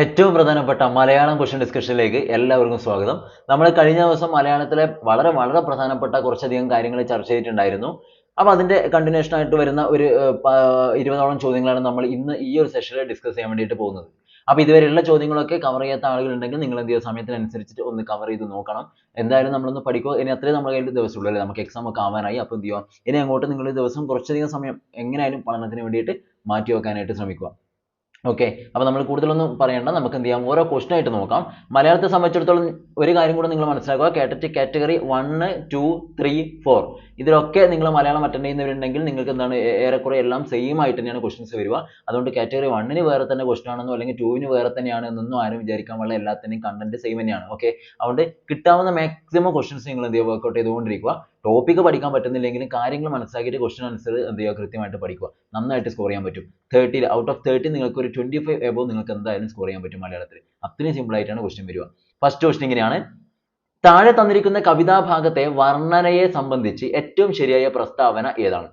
ഏറ്റവും പ്രധാനപ്പെട്ട മലയാളം ക്വസ്റ്റ്യൻ ഡിസ്കഷനിലേക്ക് എല്ലാവർക്കും സ്വാഗതം. നമ്മൾ കഴിഞ്ഞ ദിവസം മലയാളത്തിലെ വളരെ വളരെ പ്രധാനപ്പെട്ട കുറച്ചധികം കാര്യങ്ങൾ ചർച്ച ചെയ്തിട്ടുണ്ടായിരുന്നു. അപ്പോൾ അതിന്റെ കണ്ടിന്യൂഷൻ ആയിട്ട് വരുന്ന ഒരു ഇരുപതോളം ചോദ്യങ്ങളാണ് നമ്മൾ ഇന്ന് ഈ ഒരു സെഷനിൽ ഡിസ്കസ് ചെയ്യാൻ വേണ്ടിയിട്ട് പോകുന്നത്. അപ്പോൾ ഇതുവരെയുള്ള ചോദ്യങ്ങളൊക്കെ കവർ ചെയ്യാത്ത ആളുകൾ ഉണ്ടെങ്കിൽ നിങ്ങൾ എന്ത് ചെയ്യുക? സമയത്തിനനുസരിച്ചിട്ട് ഒന്ന് കവർ ചെയ്ത് നോക്കണം. എന്തായാലും നമ്മളൊന്ന് പഠിക്കുക. ഇനി അത്രയും നമ്മൾ കയ്യിൽ ദിവസമുള്ളൂ അല്ലേ? നമുക്ക് എക്സാം ഒക്കെ ആവാനായി. അപ്പോൾ എന്ത് ചെയ്യുക? ഇനി അങ്ങോട്ട് നിങ്ങൾ ദിവസം കുറച്ചധികം സമയം എങ്ങനെയായാലും പഠനത്തിന് വേണ്ടിയിട്ട് മാറ്റി വെക്കാനായിട്ട് ശ്രമിക്കുക. ഓക്കെ അപ്പോൾ നമ്മൾ കൂടുതലൊന്നും പറയേണ്ട നമുക്ക് എന്ത് ചെയ്യാം? ഓരോ ക്വസ്റ്റൻ ആയിട്ട് നോക്കാം. മലയാളത്തെ സംബന്ധിച്ചിടത്തോളം ഒരു കാര്യം കൂടെ നിങ്ങൾ മനസ്സിലാക്കുക. കാറ്ററ്റ് category one two three four ഇതിലൊക്കെ നിങ്ങൾ മലയാളം അറ്റൻഡ് ചെയ്യുന്നവരുണ്ടെങ്കിൽ നിങ്ങൾക്ക് എന്താണ് ഏറെക്കുറെ എല്ലാം സെയിം ആയിട്ട് തന്നെയാണ് ക്വസ്റ്റ്യൻസ് വരിക. അതുകൊണ്ട് കാറ്റഗറി വണ്ണിന് വേറെ തന്നെ ക്വസ്റ്റൻ ആണെന്നോ അല്ലെങ്കിൽ ടൂവിന് വേറെ തന്നെയാണ് എന്നൊന്നും ആരും വിചാരിക്കാൻ പാടില്ല. എല്ലാത്തിനും കണ്ടന്റ് സെയിം തന്നെയാണ് ഓക്കെ അതുകൊണ്ട് കിട്ടാവുന്ന മാക്സിമം ക്വസ്റ്റൻസ് നിങ്ങൾ എന്ത് ചെയ്യുക വർക്കൗട്ട് ചെയ്തുകൊണ്ടിരിക്കുക. ടോപ്പിക്ക് പഠിക്കാൻ പറ്റുന്നില്ലെങ്കിലും കാര്യങ്ങൾ മനസ്സിലാക്കിയിട്ട് ക്വസ്റ്റൻ ആൻസർ എന്ത് ചെയ്യുക കൃത്യമായിട്ട് പഠിക്കുക. നന്നായിട്ട് സ്കോർ ചെയ്യാൻ പറ്റും. തേർട്ടിയിൽ ഔട്ട് ഓഫ് തേർട്ടി നിങ്ങൾക്ക് ഒരു ട്വന്റി ഫൈവ് നിങ്ങൾക്ക് എന്തായാലും സ്കോർ ചെയ്യാൻ പറ്റും മലയാളത്തിൽ. അത്രയും സിമ്പിൾ ആയിട്ടാണ് ക്വസ്റ്റ്യൻ വരിക. ഫസ്റ്റ് ക്വസ്റ്റ്യൻ ഇങ്ങനെയാണ്. താഴെ തന്നിരിക്കുന്ന കവിതാഭാഗത്തെ വർണനയെ സംബന്ധിച്ച് ഏറ്റവും ശരിയായ പ്രസ്താവന ഏതാണ്?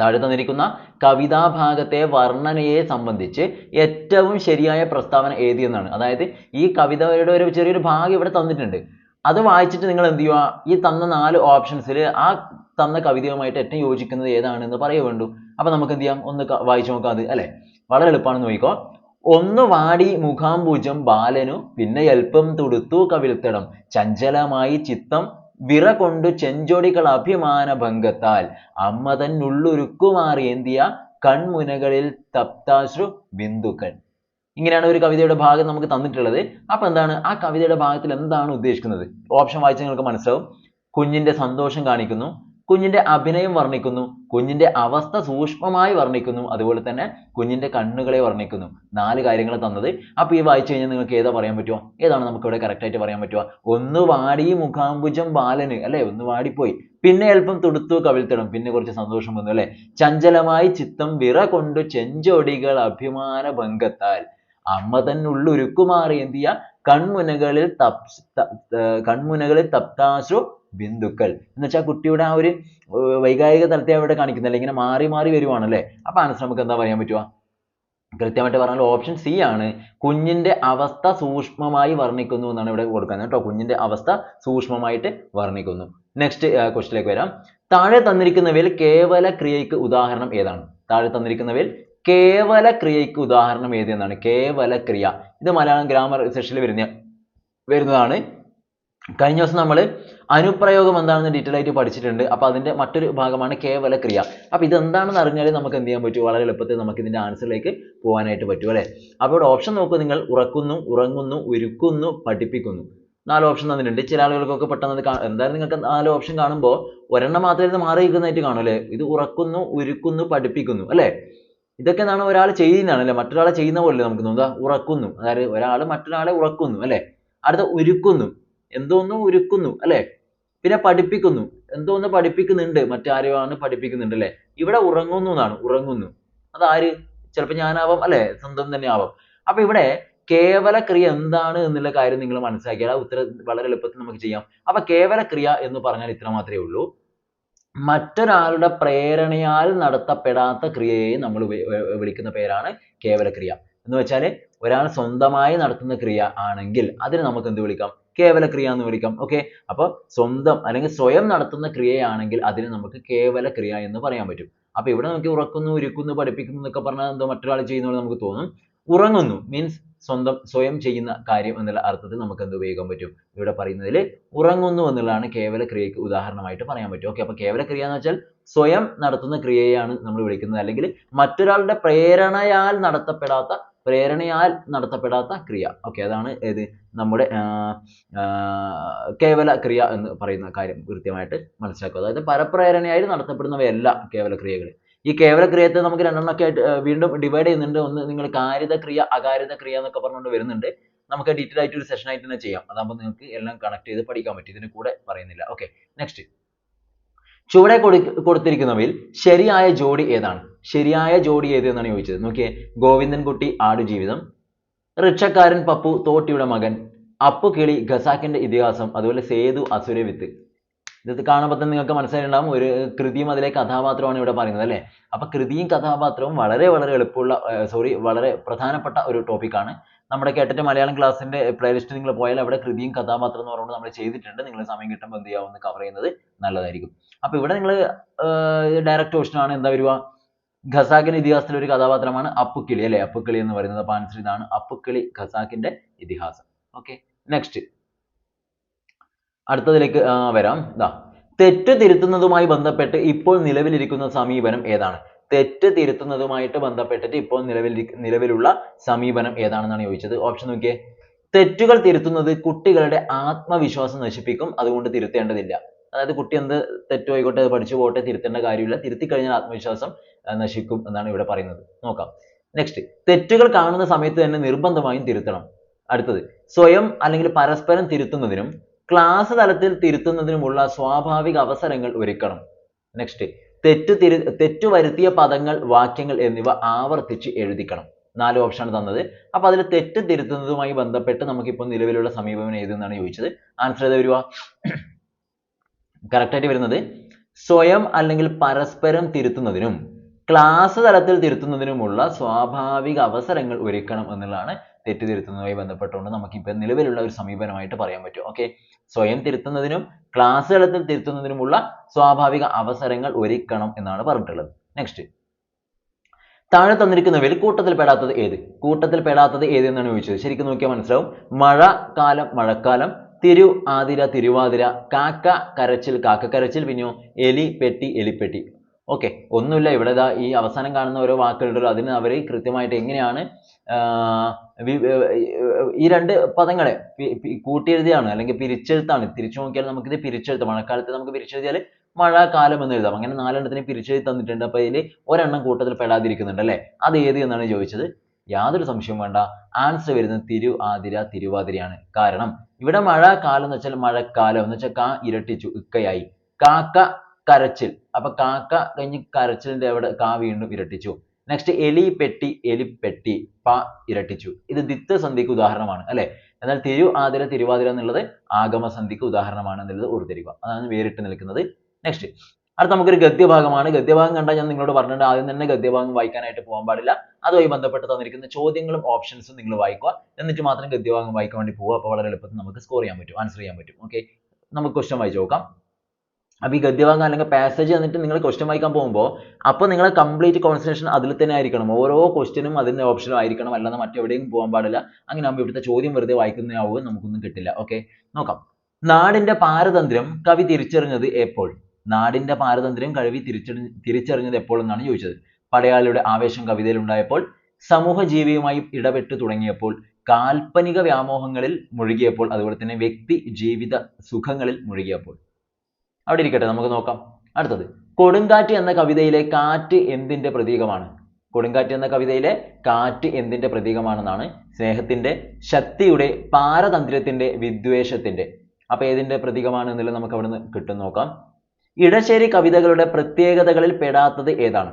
താഴെ തന്നിരിക്കുന്ന കവിതാഭാഗത്തെ വർണനയെ സംബന്ധിച്ച് ഏറ്റവും ശരിയായ പ്രസ്താവന ഏത് എന്നാണ്. അതായത് ഈ കവിതയുടെ ഒരു ചെറിയൊരു ഭാഗം ഇവിടെ തന്നിട്ടുണ്ട്. അത് വായിച്ചിട്ട് നിങ്ങൾ എന്ത് ചെയ്യുക? ഈ തന്ന നാല് ഓപ്ഷൻസിൽ ആ തന്ന കവിതയുമായിട്ട് ഏറ്റവും യോജിക്കുന്നത് ഏതാണെന്ന് പറയുക വേണ്ടു. അപ്പൊ നമുക്ക് എന്ത് ചെയ്യാം? ഒന്ന് വായിച്ചു നോക്കാം അത് അല്ലെ? വളരെ എളുപ്പമാണെന്ന് നോക്കിക്കോ. ഒന്ന് വാടി മുഖാംബുജം ബാലനു പിന്നെ അല്പം തുടുത്തു കവിൾത്തടം. ചഞ്ചലമായി ചിത്തം വിറ കൊണ്ടു ചെഞ്ചൊടികൾ അഭിമാന ഭംഗത്താൽ. അമ്മ തന്നുള്ളുരുക്കുമാറിയേന്തിയ കൺമുനകളിൽ തപ്താശ്രു ബിന്ദുക്കൾ ഇങ്ങനെയാണ് ഒരു കവിതയുടെ ഭാഗം നമുക്ക് തന്നിട്ടുള്ളത്. അപ്പൊ എന്താണ് ആ കവിതയുടെ ഭാഗത്തിൽ എന്താണ് ഉദ്ദേശിക്കുന്നത്? ഓപ്ഷൻ വായിച്ചാൽ നിങ്ങൾക്ക് മനസ്സിലാവും. കുഞ്ഞിന്റെ സന്തോഷം കാണിക്കുന്നു. കുഞ്ഞിന്റെ അഭിനയം വർണിക്കുന്നു കുഞ്ഞിന്റെ അവസ്ഥ സൂക്ഷ്മമായി വർണിക്കുന്നു അതുപോലെ തന്നെ കുഞ്ഞിന്റെ കണ്ണുകളെ വർണിക്കുന്നു. നാല് കാര്യങ്ങൾ തന്നത്. അപ്പൊ ഈ വായിച്ചു കഴിഞ്ഞാൽ നിങ്ങൾക്ക് ഏതാ പറയാൻ പറ്റുമോ ഏതാണ് നമുക്ക് ഇവിടെ correct ആയിട്ട് പറയാൻ പറ്റുക? ഒന്ന് വാടി മുഖാംബുജം ബാലന് അല്ലേ? ഒന്ന് വാടിപ്പോയി. പിന്നെ അല്പം തുടുത്തു കവിൾത്തിടും പിന്നെ കുറച്ച് സന്തോഷം വന്നു അല്ലേ? ചഞ്ചലമായി ചിത്തം വിറ കൊണ്ടു ചെഞ്ചൊടികൾ അഭിമാന ഭംഗത്താൽ. അമ്മ തന്നുള്ളുരുക്കുമാറിയെന്തിയ കൺമുനകളിൽ തപ് കൺമുനകളിൽ തപ്താശ്രു ബിന്ദുക്കൾ. എന്ന് വെച്ചാൽ കുട്ടിയുടെ ആ ഒരു വൈകാരിക തലത്തെ അവിടെ കാണിക്കുന്നില്ല. ഇങ്ങനെ മാറി മാറി വരുവാണല്ലേ? അപ്പോൾ ആൻസർ നമുക്ക് എന്താ പറയാൻ പറ്റുക കൃത്യമായിട്ട് പറഞ്ഞാൽ ഓപ്ഷൻ സി ആണ്. കുഞ്ഞിന്റെ അവസ്ഥ സൂക്ഷ്മമായി വർണിക്കുന്നു എന്നാണ് ഇവിടെ കൊടുക്കുന്നത് കേട്ടോ. കുഞ്ഞിന്റെ അവസ്ഥ സൂക്ഷ്മമായിട്ട് വർണിക്കുന്നു. നെക്സ്റ്റ് ക്വസ്റ്റിലേക്ക് വരാം. താഴെ തന്നിരിക്കുന്നവയിൽ കേവല ക്രിയയ്ക്ക് ഉദാഹരണം ഏതാണ്? താഴെ തന്നിരിക്കുന്നവയിൽ കേവല ക്രിയയ്ക്ക് ഉദാഹരണം ഏത് എന്നാണ്? കേവല ക്രിയ. ഇത് മലയാളം ഗ്രാമർ സെഷനിൽ വരുന്ന വരുന്നതാണ് കഴിഞ്ഞ ദിവസം നമ്മൾ അനുപ്രയോഗം എന്താണെന്ന് ഡീറ്റെയിൽ ആയിട്ട് പഠിച്ചിട്ടുണ്ട്. അപ്പോൾ അതിന്റെ മറ്റൊരു ഭാഗമാണ് കേവല ക്രിയ അപ്പോൾ ഇത് എന്താണെന്ന് അറിഞ്ഞാൽ നമുക്ക് എന്ത് ചെയ്യാൻ പറ്റും? വളരെ എളുപ്പത്തിൽ നമുക്ക് ഇതിന്റെ ആൻസറിലേക്ക് പോകാനായിട്ട് പറ്റും അല്ലേ? അപ്പോൾ ഇവിടെ ഓപ്ഷൻ നോക്കൂ നിങ്ങൾ. ഉറക്കുന്നു ഉറങ്ങുന്നു ഉരുക്കുന്നു പഠിപ്പിക്കുന്നു. നാല് ഓപ്ഷൻ തന്നിട്ടുണ്ട്. ചില ആളുകൾക്കൊക്കെ പെട്ടെന്ന് അത് എന്തായാലും നിങ്ങൾക്ക് നാല് ഓപ്ഷൻ കാണുമ്പോൾ ഒരെണ്ണം മാത്രമേ ഇത് മാറി നിൽക്കുന്നതായിട്ട് കാണും അല്ലേ? ഇത് ഉറക്കുന്നു ഉരുക്കുന്നു പഠിപ്പിക്കുന്നു അല്ലേ? ഇതൊക്കെ എന്താണ് ഒരാൾ ചെയ്യുന്നതാണ് അല്ലേ? മറ്റൊരാളെ ചെയ്യുന്ന പോലെ നമുക്ക് തോന്നുക ഉറക്കുന്നു. അതായത് ഒരാൾ മറ്റൊരാളെ ഉറക്കുന്നു അല്ലേ? അടുത്ത ഉരുക്കുന്നു. എന്തോന്ന് ഒരുക്കുന്നു അല്ലേ? പിന്നെ പഠിപ്പിക്കുന്നു എന്തോന്ന് പഠിപ്പിക്കുന്നുണ്ട്? മറ്റാരെയാണ് പഠിപ്പിക്കുന്നുണ്ട് അല്ലേ? ഇവിടെ ഉറങ്ങുന്നു എന്നാണ് ഉറങ്ങുന്നു. അതാര്? ചിലപ്പോൾ ഞാനാവാം അല്ലേ? സ്വന്തം തന്നെ ആവാം. അപ്പൊ ഇവിടെ കേവല ക്രിയ എന്താണ് എന്നുള്ള കാര്യം നിങ്ങൾ മനസ്സിലാക്കിയാൽ ആ ഉത്തരം വളരെ എളുപ്പത്തിൽ നമുക്ക് ചെയ്യാം. അപ്പൊ കേവല ക്രിയ എന്ന് പറഞ്ഞാൽ ഇത്ര മാത്രമേ ഉള്ളൂ. മറ്റൊരാളുടെ പ്രേരണയാൽ നടത്തപ്പെടാത്ത ക്രിയയെ നമ്മൾ വിളിക്കുന്ന പേരാണ് കേവല ക്രിയ എന്ന് വെച്ചാൽ ഒരാൾ സ്വന്തമായി നടത്തുന്ന ക്രിയ ആണെങ്കിൽ അതിനെ നമുക്ക് എന്ത് വിളിക്കാം? കേവല ക്രിയ എന്ന് വിളിക്കാം. ഓക്കെ അപ്പൊ സ്വന്തം അല്ലെങ്കിൽ സ്വയം നടത്തുന്ന ക്രിയയാണെങ്കിൽ അതിന് നമുക്ക് കേവല ക്രിയ എന്ന് പറയാൻ പറ്റും. അപ്പൊ ഇവിടെ നമുക്ക് ഉറക്കുന്നു ഉരുക്കുന്നു പഠിപ്പിക്കുന്നു എന്നൊക്കെ പറഞ്ഞാൽ എന്തോ മറ്റൊരാൾ ചെയ്യുന്ന പോലെ നമുക്ക് തോന്നും. ഉറങ്ങുന്നു മീൻസ് സ്വന്തം സ്വയം ചെയ്യുന്ന കാര്യം എന്നുള്ള അർത്ഥത്തിൽ നമുക്ക് എന്ത് ഉപയോഗിക്കാൻ പറ്റും? ഇവിടെ പറയുന്നതിൽ ഉറങ്ങുന്നു എന്നുള്ളതാണ് കേവല ക്രിയക്ക് ഉദാഹരണമായിട്ട് പറയാൻ പറ്റും. ഓക്കെ അപ്പൊ കേവല ക്രിയ എന്ന് വെച്ചാൽ സ്വയം നടത്തുന്ന ക്രിയയാണ് നമ്മൾ വിളിക്കുന്നത്. അല്ലെങ്കിൽ മറ്റൊരാളുടെ പ്രേരണയാൽ നടത്തപ്പെടാത്ത പ്രേരണയാൽ നടത്തപ്പെടാത്ത ക്രിയ. ഓക്കെ അതാണ് ഏത്? നമ്മുടെ കേവല ക്രിയ എന്ന് പറയുന്ന കാര്യം കൃത്യമായിട്ട് മനസ്സിലാക്കുക. അതായത് പരപ്രേരണയായി നടത്തപ്പെടുന്നവയല്ല കേവല ക്രിയകൾ ഈ കേവല ക്രിയത്തെ നമുക്ക് രണ്ടെണ്ണമൊക്കെ ആയിട്ട് വീണ്ടും ഡിവൈഡ് ചെയ്യുന്നുണ്ട്. ഒന്ന് നിങ്ങൾ കാരിത ക്രിയ അകാരിത ക്രിയ എന്നൊക്കെ പറഞ്ഞുകൊണ്ട് വരുന്നുണ്ട്. നമുക്ക് ഡീറ്റെയിൽ ആയിട്ട് ഒരു സെഷൻ ആയിട്ട് തന്നെ ചെയ്യാം. അതാകുമ്പോൾ നിങ്ങൾക്ക് എല്ലാം കണക്ട് ചെയ്ത് പഠിക്കാൻ പറ്റും. ഇതിന് കൂടെ പറയുന്നില്ല. ഓക്കെ നെക്സ്റ്റ് ചുവടെ കൊടു കൊടുത്തിരിക്കുന്നവയിൽ ശരിയായ ജോഡി ഏതാണ്? ശരിയായ ജോഡി ഏതെന്നാണ് ചോദിച്ചത്? നോക്കിയേ ഗോവിന്ദൻകുട്ടി ആടുജീവിതം റിക്ഷക്കാരൻ പപ്പു തോട്ടിയുടെ മകൻ അപ്പു കിളി ഖസാക്കിന്റെ ഇതിഹാസം അതുപോലെ സേതു അസുരവിത്ത് ഇത് കാണുമ്പോൾ തന്നെ നിങ്ങൾക്ക് മനസ്സിലായിട്ടുണ്ടാവും ഒരു കൃതിയും അതിലെ കഥാപാത്രമാണ് ഇവിടെ പറയുന്നത് അല്ലേ? അപ്പൊ കൃതിയും കഥാപാത്രവും വളരെ വളരെ എളുപ്പമുള്ള സോറി വളരെ പ്രധാനപ്പെട്ട ഒരു ടോപ്പിക്കാണ് നമ്മുടെ കേട്ടിട്ട് മലയാളം ക്ലാസ്സിന്റെ പ്ലേലിസ്റ്റ് നിങ്ങൾ പോയാൽ അവിടെ കൃതിയും കഥാപാത്രം എന്ന് പറഞ്ഞുകൊണ്ട് നമ്മൾ ചെയ്തിട്ടുണ്ട്. നിങ്ങൾ സമയം കിട്ടുമ്പോൾ എന്ത് ചെയ്യാവുന്ന കവർ ചെയ്യുന്നത് നല്ലതായിരിക്കും. അപ്പൊ ഇവിടെ നിങ്ങൾ ഡയറക്റ്റ് ആണ്. എന്താ വരിക? ഖസാക്കിന്റെ ഇതിഹാസത്തിലെ ഒരു കഥാപാത്രമാണ് അപ്പുക്കിളി അല്ലേ? അപ്പുക്കിളി എന്ന് പറയുന്നത് അപ്പൊ ഇതാണ് അപ്പുക്കിളി ഖസാക്കിന്റെ ഇതിഹാസം. ഓക്കെ നെക്സ്റ്റ് അടുത്തതിലേക്ക് വരാം. ഇതാ തെറ്റ് തിരുത്തുന്നതുമായി ബന്ധപ്പെട്ട് ഇപ്പോൾ നിലവിലിരിക്കുന്ന സമീപനം ഏതാണ്? തെറ്റ് തിരുത്തുന്നതുമായിട്ട് ബന്ധപ്പെട്ടിട്ട് ഇപ്പോൾ നിലവിൽ നിലവിലുള്ള സമീപനം ഏതാണെന്നാണ് ചോദിച്ചത്. ഓപ്ഷൻ നോക്കിയേ. തെറ്റുകൾ തിരുത്തുന്നത് കുട്ടികളുടെ ആത്മവിശ്വാസം നശിപ്പിക്കും അതുകൊണ്ട് തിരുത്തേണ്ടതില്ല. അതായത് കുട്ടി എന്ത് തെറ്റോ ആയിക്കോട്ടെ പഠിച്ചു പോകട്ടെ തിരുത്തേണ്ട കാര്യമില്ല. തിരുത്തി കഴിഞ്ഞാൽ ആത്മവിശ്വാസം നശിക്കും എന്നാണ് ഇവിടെ പറയുന്നത്. നോക്കാം. നെക്സ്റ്റ് തെറ്റുകൾ കാണുന്ന സമയത്ത് തന്നെ നിർബന്ധമായും തിരുത്തണം. അടുത്തത്. സ്വയം അല്ലെങ്കിൽ പരസ്പരം തിരുത്തുന്നതിനും ക്ലാസ് തലത്തിൽ തിരുത്തുന്നതിനുമുള്ള സ്വാഭാവിക അവസരങ്ങൾ ഒരുക്കണം. നെക്സ്റ്റ് തെറ്റ് തിരു തെറ്റു വരുത്തിയ പദങ്ങൾ വാക്യങ്ങൾ എന്നിവ ആവർത്തിച്ച് എഴുതിക്കണം. നാല് ഓപ്ഷനാണ് തന്നത്. അപ്പോൾ അതിൽ തെറ്റ് തിരുത്തുന്നതുമായി ബന്ധപ്പെട്ട് നമുക്കിപ്പോൾ നിലവിലുള്ള സമീപനം ഏതെന്നാണ് ചോദിച്ചത്? ആൻസർ ഏതാ വരിക ആയിട്ട് വരുന്നത്. സ്വയം അല്ലെങ്കിൽ പരസ്പരം തിരുത്തുന്നതിനും ക്ലാസ് തലത്തിൽ തിരുത്തുന്നതിനുമുള്ള സ്വാഭാവിക അവസരങ്ങൾ ഒരുക്കണം എന്നുള്ളതാണ് തെറ്റ് തിരുത്തുന്നതുമായി ബന്ധപ്പെട്ടുകൊണ്ട് നമുക്കിപ്പോൾ നിലവിലുള്ള ഒരു സമീപനമായിട്ട് പറയാൻ പറ്റും. ഓക്കെ സ്വയം തിരുത്തുന്നതിനും ക്ലാസ് തലത്തിൽ തിരുത്തുന്നതിനുമുള്ള സ്വാഭാവിക അവസരങ്ങൾ ഒരുക്കണം എന്നാണ് പറഞ്ഞിട്ടുള്ളത്. നെക്സ്റ്റ് താഴെ തന്നിരിക്കുന്നവയിൽ കൂട്ടത്തിൽ പെടാത്തത് ഏത്? കൂട്ടത്തിൽ പെടാത്തത് ഏത് എന്നാണ് ചോദിച്ചത്? ശരിക്കും നോക്കിയാൽ മനസ്സിലാവും. മഴ കാലം മഴക്കാലം തിരു ആതിര തിരുവാതിര കാക്ക കരച്ചിൽ കാക്ക കരച്ചിൽ പിന്നെയോ എലി പെട്ടി എലിപ്പെട്ടി. ഓക്കെ ഒന്നുമില്ല. ഇവിടെ ദാ ഈ അവസാനം കാണുന്ന ഓരോ വാക്കുകളുണ്ടല്ലോ അതിന് അവർ കൃത്യമായിട്ട് എങ്ങനെയാണ് ഈ രണ്ട് പദങ്ങളെ കൂട്ടിയെഴുതിയാണ്. അല്ലെങ്കിൽ പിരിച്ചെഴുത്താണ്. തിരിച്ചു നോക്കിയാൽ നമുക്കിത് പിരിച്ചെഴുത്ത് മഴക്കാലത്ത് നമുക്ക് പിരിച്ചെഴുതിയാൽ മഴക്കാലം കാലം എന്ന് എഴുതാം. അങ്ങനെ നാലെണ്ണത്തിന് പിരിച്ചെഴുതി തന്നിട്ടുണ്ട്. അപ്പൊ ഇതിൽ ഒരെണ്ണം കൂട്ടത്തിൽ പെടാതിരിക്കുന്നുണ്ട് അല്ലേ? അത് ഏത് എന്നാണ് ചോദിച്ചത്? യാതൊരു സംശയവും വേണ്ട. ആൻസർ വരുന്നത് തിരു ആതിര തിരുവാതിരയാണ്. കാരണം ഇവിടെ മഴക്കാലം കാലം എന്ന് വെച്ചാൽ മഴക്കാലം. എന്ന് വെച്ചാൽ കാ ഇരട്ടിച്ചു ഇക്കയായി. കാക്ക കരച്ചിൽ. അപ്പൊ കാക്ക കഴിഞ്ഞ് കരച്ചിലിന്റെ അവിടെ കാ വീണ്ടും ഇരട്ടിച്ചു. നെക്സ്റ്റ് എലി പെട്ടി എലി പെട്ടി പ ഇരട്ടിച്ചു. ഇത് ദിത്ത സന്ധിക്ക് ഉദാഹരണമാണ് അല്ലെ? എന്നാൽ തിരു ആതിര തിരുവാതിര എന്നുള്ളത് ആഗമ സന്ധിക്ക് ഉദാഹരണമാണ് എന്നുള്ളത് ഓർത്തിരിക്കുക അതാണ് വേറിട്ട് നിൽക്കുന്നത്. നെക്സ്റ്റ് അടുത്ത നമുക്കൊരു ഗദ്യഭാഗമാണ്. ഗദ്യഭാഗം കണ്ടാൽ ഞാൻ നിങ്ങളോട് പറഞ്ഞിട്ടുണ്ട് ആദ്യം തന്നെ ഗദ്യഭാഗം വായിക്കാനായിട്ട് പോകാൻ പാടില്ല. അതുമായി ബന്ധപ്പെട്ട് തന്നിരിക്കുന്ന ചോദ്യങ്ങളും ഓപ്ഷൻസും നിങ്ങൾ വായിക്കുക. എന്നിട്ട് മാത്രം ഗദ്യഭാഗം വായിക്കാൻ വേണ്ടി പോവുക. അപ്പോൾ വളരെ എളുപ്പത്തിൽ നമുക്ക് സ്കോർ ചെയ്യാൻ പറ്റും ആൻസർ ചെയ്യാൻ പറ്റും. ഓക്കെ നമുക്ക് ക്വസ്റ്റ്യൻ വായിച്ചു നോക്കാം. അപ്പൊ ഈ ഗദ്യഭാഗം അല്ലെങ്കിൽ പാസേജ് തന്നിട്ട് നിങ്ങൾ ക്വസ്റ്റ്യൻ വായിക്കാൻ പോകുമ്പോൾ അപ്പോൾ നിങ്ങൾ കംപ്ലീറ്റ് കോൺസെൻട്രേഷൻ അതിൽ തന്നെ ആയിരിക്കണം. ഓരോ ക്വസ്റ്റ്യനും അതിന്റെ ഓപ്ഷനും ആയിരിക്കണം. അല്ലാതെ മറ്റെവിടെയും പോകാൻ പാടില്ല. അങ്ങനെ ആകുമ്പോൾ ഇവിടുത്തെ ചോദ്യം വെറുതെ വായിക്കുന്നതാവും നമുക്കൊന്നും കിട്ടില്ല. ഓക്കെ നോക്കാം. നാടിന്റെ പാരതന്ത്ര്യം കവി തിരിച്ചറിഞ്ഞത് എപ്പോൾ? നാടിന്റെ പാരതന്ത്ര്യം കവി തിരിച്ചറി തിരിച്ചറിഞ്ഞത് എപ്പോൾ എന്നാണ് ചോദിച്ചത്. പടയാളിയുടെ ആവേശം കവിതയിൽ ഉണ്ടായപ്പോൾ സമൂഹ ജീവിയുമായി ഇടപെട്ട് തുടങ്ങിയപ്പോൾ കാൽപ്പനിക വ്യാമോഹങ്ങളിൽ മുഴുകിയപ്പോൾ അതുപോലെ തന്നെ വ്യക്തി ജീവിത സുഖങ്ങളിൽ മുഴുകിയപ്പോൾ. അവിടെ ഇരിക്കട്ടെ നമുക്ക് നോക്കാം. അടുത്തത് കൊടുങ്കാറ്റ് എന്ന കവിതയിലെ കാറ്റ് എന്തിന്റെ പ്രതീകമാണ്? കൊടുങ്കാറ്റ് എന്ന കവിതയിലെ കാറ്റ് എന്തിന്റെ പ്രതീകമാണെന്നാണ് സ്നേഹത്തിന്റെ ശക്തിയുടെ പാരതന്ത്ര്യത്തിന്റെ വിദ്വേഷത്തിന്റെ അപ്പൊ ഏതിന്റെ പ്രതീകമാണ് എന്നുള്ളത് നമുക്ക് അവിടെ നിന്ന് കിട്ടും നോക്കാം. ഇടശ്ശേരി കവിതകളുടെ പ്രത്യേകതകളിൽ പെടാത്തത് ഏതാണ്?